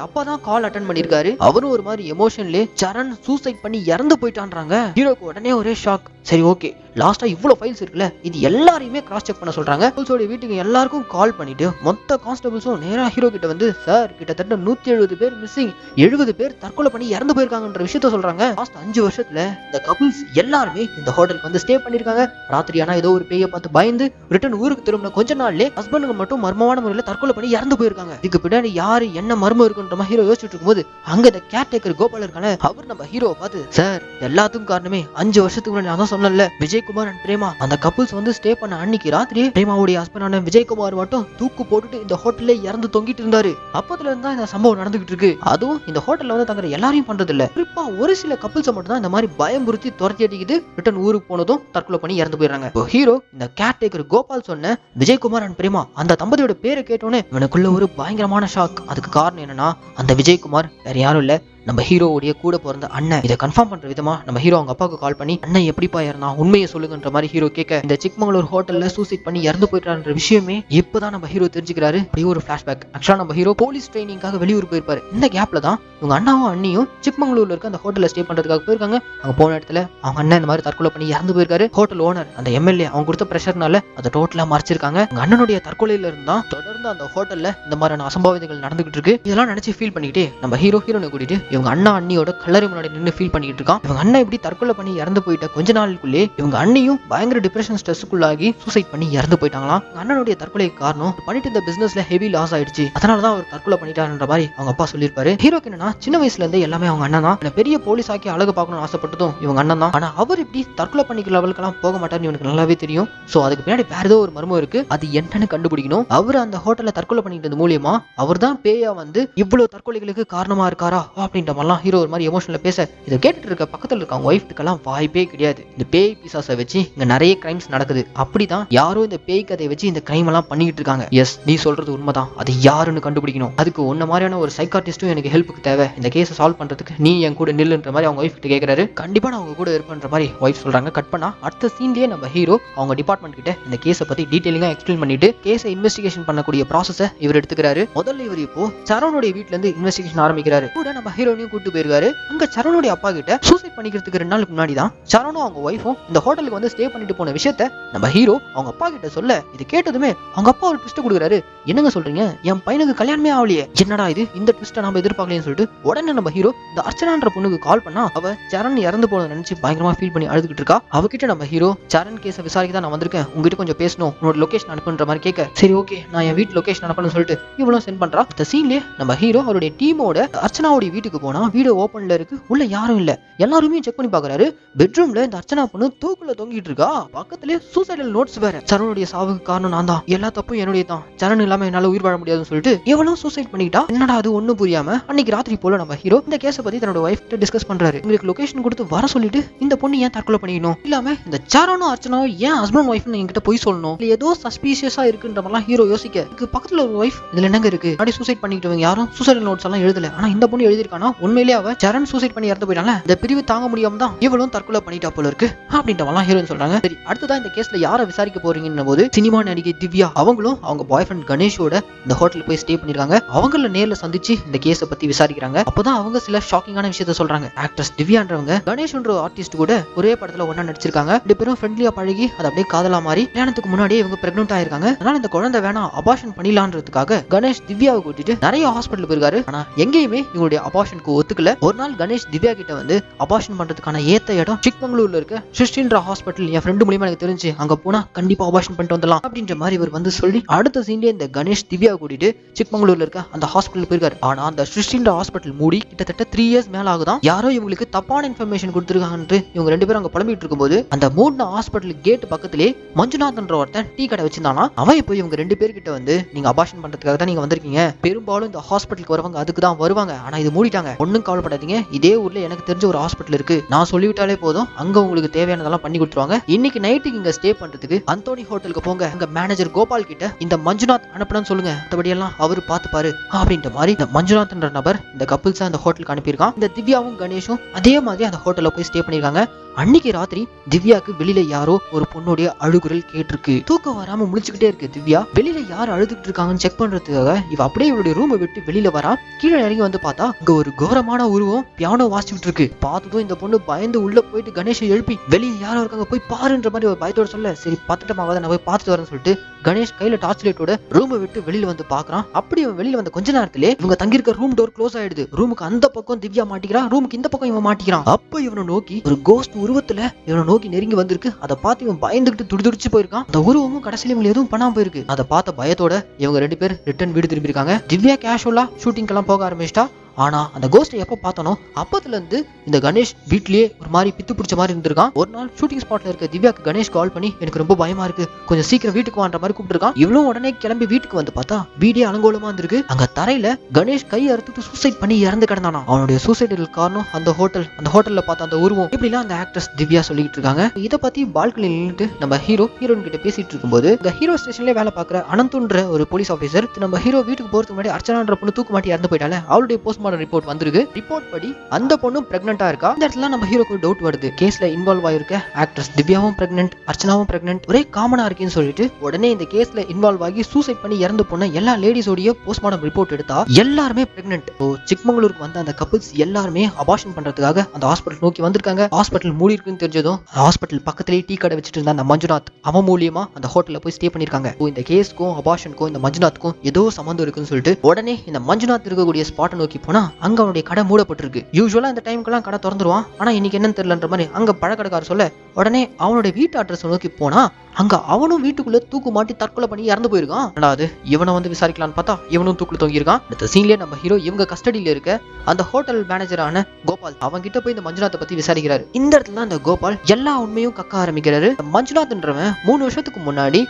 அப்பா தான் கால் அட்டன் பண்ணிருக்காரு அவரும் ஒரு மாதிரி எமோஷன்ல சரண் சூசைட் பண்ணி இறந்து போயிட்டான்றாங்க. ஹீரோக்கு உடனே ஒரே ஷாக் சரி ஓகே லாஸ்டா இவ்வளோ ஃபைல்ஸ் இருக்குல்ல? இது எல்லாரையுமே கிராஸ் செக் பண்ண சொல்றாங்க. போலீஸோட வீட்டுக்கு எல்லாருக்கும் கால் பண்ணிட்டு மொத்த கான்ஸ்டபிள்ஸும் நேரா ஹீரோ கிட்ட வந்து சார் கிட்டத்தட்ட நூத்தி எழுபது பேர் மிஸ்ஸிங் எழுபது பேர் தற்கொலை பண்ணி இறந்து போயிருக்காங்கன்ற விஷயத்த சொல்றாங்க. லாஸ்ட் அஞ்சு வருஷத்துல இந்த கபிள்ஸ் எல்லாருமே இந்த ஹோட்டலுக்கு வந்து ஸ்டே பண்ணிருக்காங்க. ராத்திரி ஆனா ஏதோ ஒரு பேயை பார்த்து பயந்து ரிட்டன் ஊருக்கு திரும்பின கொஞ்ச நாள்லயே ஹஸ்பண்டுக்கு மட்டும் மர்மமான முறையில் தற்கொலை பண்ணி இறந்து போயிருக்காங்க. இதுக்கு பின்னாடி யாரு என்ன மர்மம் இருக்குன்ற மாதிரி ஹீரோ யோசிச்சுட்டு இருக்கும்போது அங்க இந்த கேர் டேக்கர் கோபால் இருக்கான அவர் நம்ம ஹீரோவை பார்த்து சார் எல்லாத்துக்கும் காரணமே அஞ்சு வருஷத்துக்கு முன்னாடி நான் தான் விஜய் விஜயகுமார் அண்ட் பிரேமா. அந்த கப்புள்ஸ் வந்து ஸ்டே பண்ண அன்னைக்கு ராத்திரி பிரேமாவுடைய ஹஸ்பண்டான விஜயகுமார் மட்டும் தூக்கு போட்டுட்டு இந்த ஹோட்டல்ல இறந்து தொங்கிட்டு இருந்தாரு. அப்பத்துல இருந்தா இந்த சம்பவம் நடந்துகிட்டு இருக்கு. அதுவும் இந்த ஹோட்டல்ல வந்து தங்குற எல்லாரையும் பண்றது இல்ல குறிப்பா ஒரு சில கப்புள்ஸ் மட்டும் தான் இந்த மாதிரி பயமுறுத்தி துரத்தி அடிக்குது. ரிட்டர்ன் ஊருக்கு போனதும் தற்கொலை பண்ணி இறந்து போயிடுறாங்க. இப்போ ஹீரோ இந்த கேர் டேக்கர் கோபால் சொன்ன விஜயகுமார் அண்ட் பிரேமா அந்த தம்பதியோட பேரை கேட்டோன்னே இவனுக்குள்ள ஒரு பயங்கரமான ஷாக் அதுக்கு காரணம் என்னன்னா அந்த விஜயகுமார் வேற யாரும் இல்ல. நம்ம ஹீரோவுடைய கூட பிறந்த அண்ணன் இதை கன்ஃபார்ம் பண்ற விதமா நம்ம ஹீரோ அவங்க அப்பாவுக்கு கால் பண்ணி அண்ணன் எப்படிப்பா இறந்தான் உண்மையை சொல்லுங்கன்ற மாதிரி ஹீரோ கேட்க இந்த சிக்மங்களூர் ஹோட்டல்ல சூசைட் பண்ணி இறந்து போயிட்டான்ற விஷயமே இப்பதான் நம்ம ஹீரோ தெரிஞ்சுக்கிறாரு? அப்படி ஒரு பிளாஷ்பேக் ஆக்சுவலா நம்ம ஹீரோ போலீஸ் ட்ரைனிங்காக வெளியூர் போயிருப்பாரு. இந்த கேப்ல தான் இவங்க அண்ணாவும் அண்ணியும் சிக்மங்களூர்ல இருக்க அந்த ஹோட்டல்ல ஸ்டே பண்றதுக்காக போயிருக்காங்க. அங்க போன இடத்துல அவங்க அண்ணன் இந்த மாதிரி தற்கொலை பண்ணி இறந்து போயிருக்காரு. ஹோட்டல் ஓனர் அந்த எம்எல்ஏ அவங்க கொடுத்த பிரஷர்னால அதை டோட்டலா மறைச்சிருக்காங்க. உங்க அண்ணனுடைய தற்கொலையில இருந்தா தொடர்ந்து அந்த ஹோட்டல்ல இந்த மாதிரியான அசம்பாவிதங்கள் நடந்துகிட்டு இருக்கு. இதெல்லாம் நினைச்சு ஃபீல் பண்ணிக்கிட்டே நம்ம ஹீரோ ஹீரோனை கூட்டிட்டு இவங்க அண்ணா அண்ணியோட கல்லறை முன்னாடி நின்று ஃபீல் பண்ணிட்டு இருக்கான். இவங்க அண்ணன் இப்படி தற்கொலை பண்ணி இறந்து போயிட்ட கொஞ்ச நாளுக்குள்ளே இவங்க அண்ணியும் பயங்கர டிப்ரெஷன் ஸ்ட்ரெஸ்க்குள்ளாகி சூசைட் பண்ணி இறந்து போயிட்டாங்களாம். அண்ணனுடைய தற்கொலைக்கு காரணம் பண்ணிட்டு இருந்த பிசினஸ்ல ஹெவி லாஸ் ஆயிடுச்சு. அதனால தான் அவர் தற்கொலை பண்ணிட்டாருன்ற மாதிரி அவங்க அப்பா சொல்லியிருப்பாரு. ஹீரோக்கு என்னன்னா சின்ன வயசுல இருந்தே எல்லாமே அவங்க அண்ணன் தான். பெரிய போலீஸ் ஆக்கி அழகு பார்க்கணும்னு ஆசைப்பட்டதும் இவங்க அண்ணன் தான். ஆனா அவர் இப்படி தற்கொலை பண்ணிக்கிற லெவலுக்கெல்லாம் போக மாட்டார்னு இவனுக்கு நல்லாவே தெரியும். சோ அதுக்கு பின்னாடி வேற ஏதோ ஒரு மர்மம் இருக்கு. அது என்னன்னு கண்டுபிடிக்கணும். அவர் அந்த ஹோட்டல்ல தற்கொலை பண்ணிக்கிட்டது மூலியமா அவர் தான் பேயா வந்து இவ்வளவு தற்கொலைகளுக்கு காரணமா இருக்காரா அப்படின்ற மாதிரிலாம் ஹீரோ ஒரு மாதிரி எமோஷனில் பேச இதை கேட்டுட்டு இருக்க பக்கத்துல இருக்க அவங்க ஒய்ஃப்ட்டுக்கெல்லாம் வாய்ப்பே கிடையாது. இந்த பேய் பிசாசை வச்சு இங்க நிறைய கிரைம்ஸ் நடக்குது. அப்படிதான் யாரும் இந்த பேய் கதையை வச்சு இந்த கிரைம் எல்லாம் பண்ணிக்கிட்டு இருக்காங்க. எஸ் நீ சொல்றது உண்மைதான். அது யாருன்னு கண்டுபிடிக்கணும். அதுக்கு ஒன்ன மாதிரியான ஒரு சைக்காட்டிஸ்டும் எனக்கு ஹெல்ப்புக்கு தேவை. இந்த கேஸை சால்வ் பண்றதுக்கு நீ என் கூட நில்லுன்ற மாதிரி அவங்க ஒய்ஃப் கிட்ட கண்டிப்பா நான் அவங்க கூட இருப்பேன்ற மாதிரி ஒய்ஃப் சொல்றாங்க. கட் பண்ணா அடுத்த சீன்லயே நம்ம ஹீரோ அவங்க டிபார்ட்மெண்ட் கிட்ட இந்த கேஸை பத்தி டீடைலிங்கா எக்ஸ்பிளைன் பண்ணிட்டு கேஸை இன்வெஸ்டிகேஷன் பண்ணக்கூடிய ப்ராசஸை இவர் எடுத்துக்கிறாரு. முதல்ல இவர் இப்போ சரவனுடைய வீட்டுல இருந்து இன்வெஸ்டிகேஷன் ஆரம்பிக்கிறாரு. கூட நம்ம ஹீரோனையும் கூட்டு போயிருக்காரு. அங்க சரவணுடைய அப்பா கிட்ட சூசைட் பண்ணிக்கிறதுக்கு ரெண்டு நாளுக்கு முன்னாடி தான் சரவணும் அவங்க ஒய்ஃபும் இந்த ஹோட்டலுக்கு வந்து ஸ்டே பண்ணிட்டு போன விஷயத்த நம்ம ஹீரோ அவங்க அப்பா கிட்ட சொல்ல இது கேட்டதுமே அவங்க அப்பா ஒரு ட்விஸ்ட் கொடுக்குறாரு. என்னங்க சொல்றீங்க? என் பையனுக்கு கல்யாணமே ஆகலையே. என்னடா இது? இந்த ட்விஸ்ட்டை நம்ம எதிர்பார்க்கலன்னு சொல்லிட்டு உடனே நம்ம ஹீரோ இந்த அர்ச்சனான்ற பொண்ணுக்கு கால் பண்ணா அவ சரண் இறந்து போனதை நினைச்சு பயங்கரமா ஃபீல் பண்ணி அழுதுகிட்டு இருக்கா. அவகிட்ட நம்ம ஹீரோ சரண் கேஸை விசாரிக்க தான் நான் வந்திருக்கேன். உங்ககிட்ட கொஞ்சம் பேசணும். உன்னோட லொகேஷன் அனுப்புன்ற மாதிரி கேட்க. சரி ஓகே நான் என் வீட்டு லொகேஷன் அனுப்பணும்னு சொல்லிட்டு இவ்வளவு சென்ட் பண்றா. இந்த சீன்லயே நம்ம ஹீரோ அவருடைய டீமோட அர்ச்சனாவுடைய வீட்டுக்கு போனா வீடு ஓப்பன்ல இருக்கு உள்ள யாரும் இல்ல. எல்லாருமே செக் பண்ணி பாக்குறாரு. பெட்ரூம்ல இந்த அர்ச்சனா பொண்ணு தூக்குல தொங்கிட்டு இருக்கா. பக்கத்துலயே சூசைடல் நோட்ஸ் வேற. சரணுடைய சாவுக்கு காரணம் நான் தான். எல்லா தப்பும் என்னுடைய தான். சரண் இல்லாம என்னால உயிர் வாழ முடியாதுன்னு சொல்லிட்டு எவ்வளவு சூசைட் பண்ணிக்கிட்டா என்னடா அது ஒண்ணும் புரியாம? அன்னைக்கு ராத்திரி போல நம்ம ஹீரோ இந்த கேஸை பத்தி தன்னோட ஒய்ஃப் கிட்ட டிஸ்கஸ் பண்றாரு. உங்களுக்கு லொகேஷன் கொடுத்து வர சொல்லிட்டு இந்த பொண்ணு ஏன் தற்கொலை பண்ணிக்கணும் இல்லாம இந்த சரணும் அர்ச்சனாவும் ஏன் ஹஸ்பண்ட் ஒய்ஃப் என்கிட்ட போய் சொல்லணும்? இல்ல ஏதோ சஸ்பீஷியஸா இருக்குன்ற மாதிரிலாம் ஹீரோ யோசிக்க. இதுக்கு பக்கத்துல ஒரு ஒய்ஃப் இதுல என்னங்க இருக்கு? அப்படி சூசைட் பண்ணிக்கிட்டவங்க யாரும் சூசைடல் நோட்ஸ் எல்லாம் எழுதல. ஆனா இந்த பொண்ணு எழுதிருக்கானா உண்மையிலேயே அவ சரண் சூசைட் பண்ணி இறந்து போயிட்டால இந்த பிரிவு தாங்க முடியாம தான் இவளும் தற்கொலை பண்ணிட்டா போல இருக்கு. அப்படின்றவெல்லாம் ஹீரோயின் சொல்றாங்க. சரி அடுத்ததான் இந்த கேஸ்ல யாரை விசாரிக்க போறீங்கன்னு போது சினிமா நடிகை திவ்யா அவங்களும் அவங்க பாய் ஃப்ரெண்ட் கணேஷோட இந்த ஹோட்டல் போய் ஸ்டே பண்ணிருக்காங்க. அவங்கள நேர்ல சந்திச்சு இந்த கேஸை பத்தி விசாரிக்கிறாங்க. அப்பதான் அவங்க சில ஷாக்கிங்கான விஷயத்த சொல்றாங்க. ஆக்ட்ரஸ் திவ்யான்றவங்க கணேஷ்ன்ற ஆர்டிஸ்ட் கூட ஒரே படத்துல ஒன்னா நடிச்சிருக்காங்க. ரெண்டு பேரும் ஃப்ரெண்ட்லியா பழகி அது அப்படியே காதலா மாறி கல்யாணத்துக்கு முன்னாடியே இவங்க பிரெக்னென்ட் ஆயிருக்காங்க. அதனால இந்த குழந்தை வேணாம் அபாஷன் பண்ணிடலான்றதுக்காக கணேஷ் திவ்யாவை கூட்டிட்டு நிறைய ஹாஸ்பிட்டல் போயிருக்காரு. ஆனா எங்கேயுமே இவங்களுடைய அபாஷனுக்கு ஒத்துக்கல. ஒரு நாள் கணேஷ் திவ்யா கிட்ட வந்து அபாஷன் பண்றதுக்கான ஏத்த இடம் சிக்மங்களூர்ல இருக்க. சிருஷ்டின்ற ஹாஸ்பிட்டல் என் ஃப்ரெண்டு மூலியமா எனக்கு தெரிஞ்சு அங்க போனா கண்டிப்பா அபாஷன் பண்ணிட்டு வந்துடலாம் அப்படின்ற மாதிரி இவர் வந்து சொல்லி அடுத்த சீன்லயே இந்த கணேஷ் திவ்யா கூட்டிட்டு சிக்மங்களூர்ல இருக்க அந்த ஹாஸ்பிட்டல் போயிருக்காரு. ஆனா அந்த சிருஷ்டின்ற ஹாஸ்பிட்டல் மூடி கிட்டத்தட்ட த்ரீ இயர்ஸ் மேல ஆகுதான். யாரோ இவங்களுக்கு தப்பான இன்ஃபர்மேஷன் கொடுத்துருக்காங்கன்ட்டு இவங்க ரெண்டு பேரும் அங்க புலம்பிட்டு இருக்கும்போது அந்த மூணு ஹாஸ்பிட்டல் கேட் பக்கத்திலே மஞ்சுநாதன்ற ஒருத்தன் டீ கடை வச்சிருந்தானா? அவன் இப்போ இவங்க ரெண்டு பேர்கிட்ட வந்து நீங்க அபாஷன் பண்றதுக்காக தான் நீங்க வந்திருக்கீங்க. பெரும்பாலும் இந்த ஹாஸ்பிட்டலுக்கு வரவங்க அதுக்கு தான் வருவாங்க. ஆனா இது மூடிட்டாங்க. ஒன்றும் கவலைப்படாதீங்க. இதே ஊர்ல எனக்கு தெரிஞ்ச ஒரு ஹாஸ்பிட்டல் இருக்கு. நான் சொல்லிவிட்டாலே போதும். அங்க உங்களுக்கு தேவையானதெல்லாம் பண்ணி கொடுத்துருவாங்க. இன்னைக்கு நைட்டுக்கு இங்க ஸ்டே பண்றதுக்கு அந்தோனி ஹோட்டலுக்கு போங்க. அங்க மேனேஜர் கோபால் கிட்ட இந்த மஞ்சுநாத் அனுப்பணும்னு சொல்லுங்க. மற்றபடியெல்லாம் அவர் பார்த்துப்பாரு அப்படின்ற மாதிரி இந்த மஞ்சுநாத்ன்ற நபர் இந்த கப்புல்ஸா அந்த ஹோட்டலுக்கு அனுப்பியிருக்கான். இந்த திவ்யாவும் கணேஷும் அதே மாதிரி அந்த ஹோட்டல்ல போய் ஸ்டே பண்ணிருக்காங்க அன்னைக்கு ராத்திரி திவ்யாக்கு வெளியில யாரோ ஒரு பொண்ணுடைய அழுகுரல் கேட்டிருக்கு. தூக்கம் வராம முழிச்சுக்கிட்டே இருக்கு திவ்யா. வெளியில யார் அழுதுகிட்டு இருக்காங்கன்னு செக் பண்றதுக்காக இவ அப்படியே இவளுடைய ரூமை விட்டு வெளியில வரா. கீழே இறங்கி வந்து பார்த்தா இங்க ஒரு கோரமான உருவம் பியானோ வாசிச்சுட்டு இருக்கு. பார்த்ததும் இந்த பொண்ணு பயந்து உள்ள போயிட்டு கணேஷை எழுப்பி வெளியே யாரோ இருக்காங்க போய் பாருன்ற மாதிரி ஒரு பயத்தோட சொல்ல சரி பத்துட்டமாவது நான் போய் பார்த்துட்டு வரேன்னு சொல்லிட்டு கணேஷ் கையில டார்ச் லைட்டோட ரூமை விட்டு வெளியில வந்து பாக்குறான் அப்படி இவன் வெளியில வந்த கொஞ்ச நேரத்திலே இவங்க தங்கியிருக்க ரூம் டோர் க்ளோஸ் ஆயிடுது. ரூமுக்கு அந்த பக்கம் திவ்யா மாட்டிக்கிறான் ரூமுக்கு இந்த பக்கம் இவன் மாட்டிக்கிறான். அப்ப இவனை நோக்கி ஒரு கோஸ்ட் உருவத்துல இவனை நோக்கி நெருங்கி வந்திருக்கு. அதை பார்த்து இவன் பயந்துகிட்டு துடிதுடிச்சு போயிருக்கான். அந்த உருவமும் கடைசியில் இவங்க எதுவும் பண்ணாம போயிருக்கு. அதை பார்த்த பயத்தோட இவங்க ரெண்டு பேர் ரிட்டர்ன் வீடு திரும்பி இருக்காங்க திவ்யா கேஷுவலா ஷூட்டிங்க்கெல்லாம் போக ஆரம்பிச்சிட்டா. ஆனா அந்த கோஸ்ட்டை எப்போ பார்த்தனோ அப்பத்துல இருந்து இந்த கணேஷ் வீட்லயே ஒரு மாதிரி பித்து பிடிச்ச மாதிரி இருந்திருக்கான். ஒரு நாள் ஷூட்டிங் ஸ்பாட்ல இருக்க திவ்யாக்கு கணேஷ் கால் பண்ணி எனக்கு ரொம்ப பயமா இருக்கு. கொஞ்சம் சீக்கிரம் வீட்டுக்கு வான்ற மாதிரி கூப்பிட்டுருக்கான். இவ்வளவு உடனே கிளம்பி வீட்டுக்கு வந்து பார்த்தா வீடே அலங்கோலமா இருந்திருக்கு. அங்க தரையில கணேஷ் கை அறுத்துட்டு சூசைட் பண்ணி இறந்து கிடந்தானா அவனுடைய சூசைடல் காரணம் அந்த ஹோட்டல் அந்த ஹோட்டல்ல பார்த்த அந்த உருவம். இப்படிலாம் அந்த ஆக்ட்ரஸ் திவ்யா சொல்லிட்டு இருக்காங்க. இதை பத்தி பால்கனியில் நின்றுட்டு நம்ம ஹீரோ ஹீரோயின் கிட்ட பேசிட்டு இருக்கும்போது இந்த ஹீரோ ஸ்டேஷன்ல வேலை பார்க்குற அனந்துன்ற ஒரு போலீஸ் ஆஃபீஸர் நம்ம ஹீரோ வீட்டுக்கு போறதுக்கு முன்னாடி அர்ச்சனான்ற பொண்ணு தூக்கு மாட்டி இறந்து போயிட்டால அவளுடைய போஸ்ட்மார்டம் ரிப்போர்ட் வந்திருக்கு. ரிப்போர்ட் படி அந்த பொண்ணும் பிரெக்னெண்டா இருக்கா? இந்த இடத்துல நம்ம ஹீரோக்கு டவுட் வருது. கேஸ்ல இன்வால்வ் ஆயிருக்க ஆக்ட்ரஸ் திவ்யாவும் பிரெக்னென்ட் அர்ச்சனாவும் பிரெக்னென்ட் ஒரே காமனா இருக்குன்னு சொல்லிட்டு உடனே இந்த கேஸ்ல இன்வால்வ் ஆகி சூசைட் பண்ணி இறந்து போன எல்லா லேடிஸோடைய போஸ்ட்மார்டம் ரிப்போர்ட் எடுத்தா எல்லாருமே பிரெக்னென்ட் சிக்மங்களூருக்கு வந்த அந்த கப்பிள்ஸ் எல்லாருமே அபாஷன் பண்றதுக்காக அந்த ஹாஸ்பிட்டல் நோக்கி வந்திருக்காங்க. ஹாஸ்பிட்டல் மூடி இருக்குன்னு தெரிஞ்சதும் ஹாஸ்பிட்டல் பக்கத்துலேயே டீ கடை வச்சுட்டு இருந்த அந்த மஞ்சுநாத் அவன் மூலியமா அந்த ஹோட்டல்ல போய் ஸ்டே பண்ணிருக்காங்க. இந்த கேஸ்க்கும் அபாஷனுக்கும் இந்த மஞ்சுநாத்துக்கும் ஏதோ சம்மந்தம் இருக்குன்னு சொல்லிட்டு உடனே இந்த மஞ்சுநாத் இருக்கக்கூடிய ஸ்பாட்டை நோக்கி ஆனா அங்க அவனுடைய கடை மூடப்பட்டிருக்கு. யூஸ்வலா இந்த டைமுக்கெல்லாம் கடை திறந்துருவான். ஆனா இன்னைக்கு என்னன்னு தெரியலன்ற மாதிரி அங்க பழக்கடைக்காரர் சொல்ல உடனே அவனுடைய வீட்டு அட்ரஸ் நோக்கி போனா அங்க அவனும் வீட்டுக்குள்ள தூக்கு மாட்டி தற்கொலை பண்ணி இறந்து போயிருக்கான். ரெண்டாவது இவனை வந்து விசாரிக்கலாம்னு பார்த்தா இவனும் தூக்குல தொங்கியிருக்கான். அடுத்த சீன்லயே நம்ம ஹீரோ இவங்க கஸ்டடியில இருக்க அந்த ஹோட்டல் மேனேஜரான கோபால் அவங்க கிட்ட போய் இந்த மஞ்சுநாத்தை பத்தி விசாரிக்கிறாரு. இந்த இடத்துல தான் இந்த கோபால் எல்லா உண்மையும் கக்க ஆரம்பிக்கிறாரு. மஞ்சுநாத்ன்றவன் மூணு வருஷத்துக்கு முன்னாடி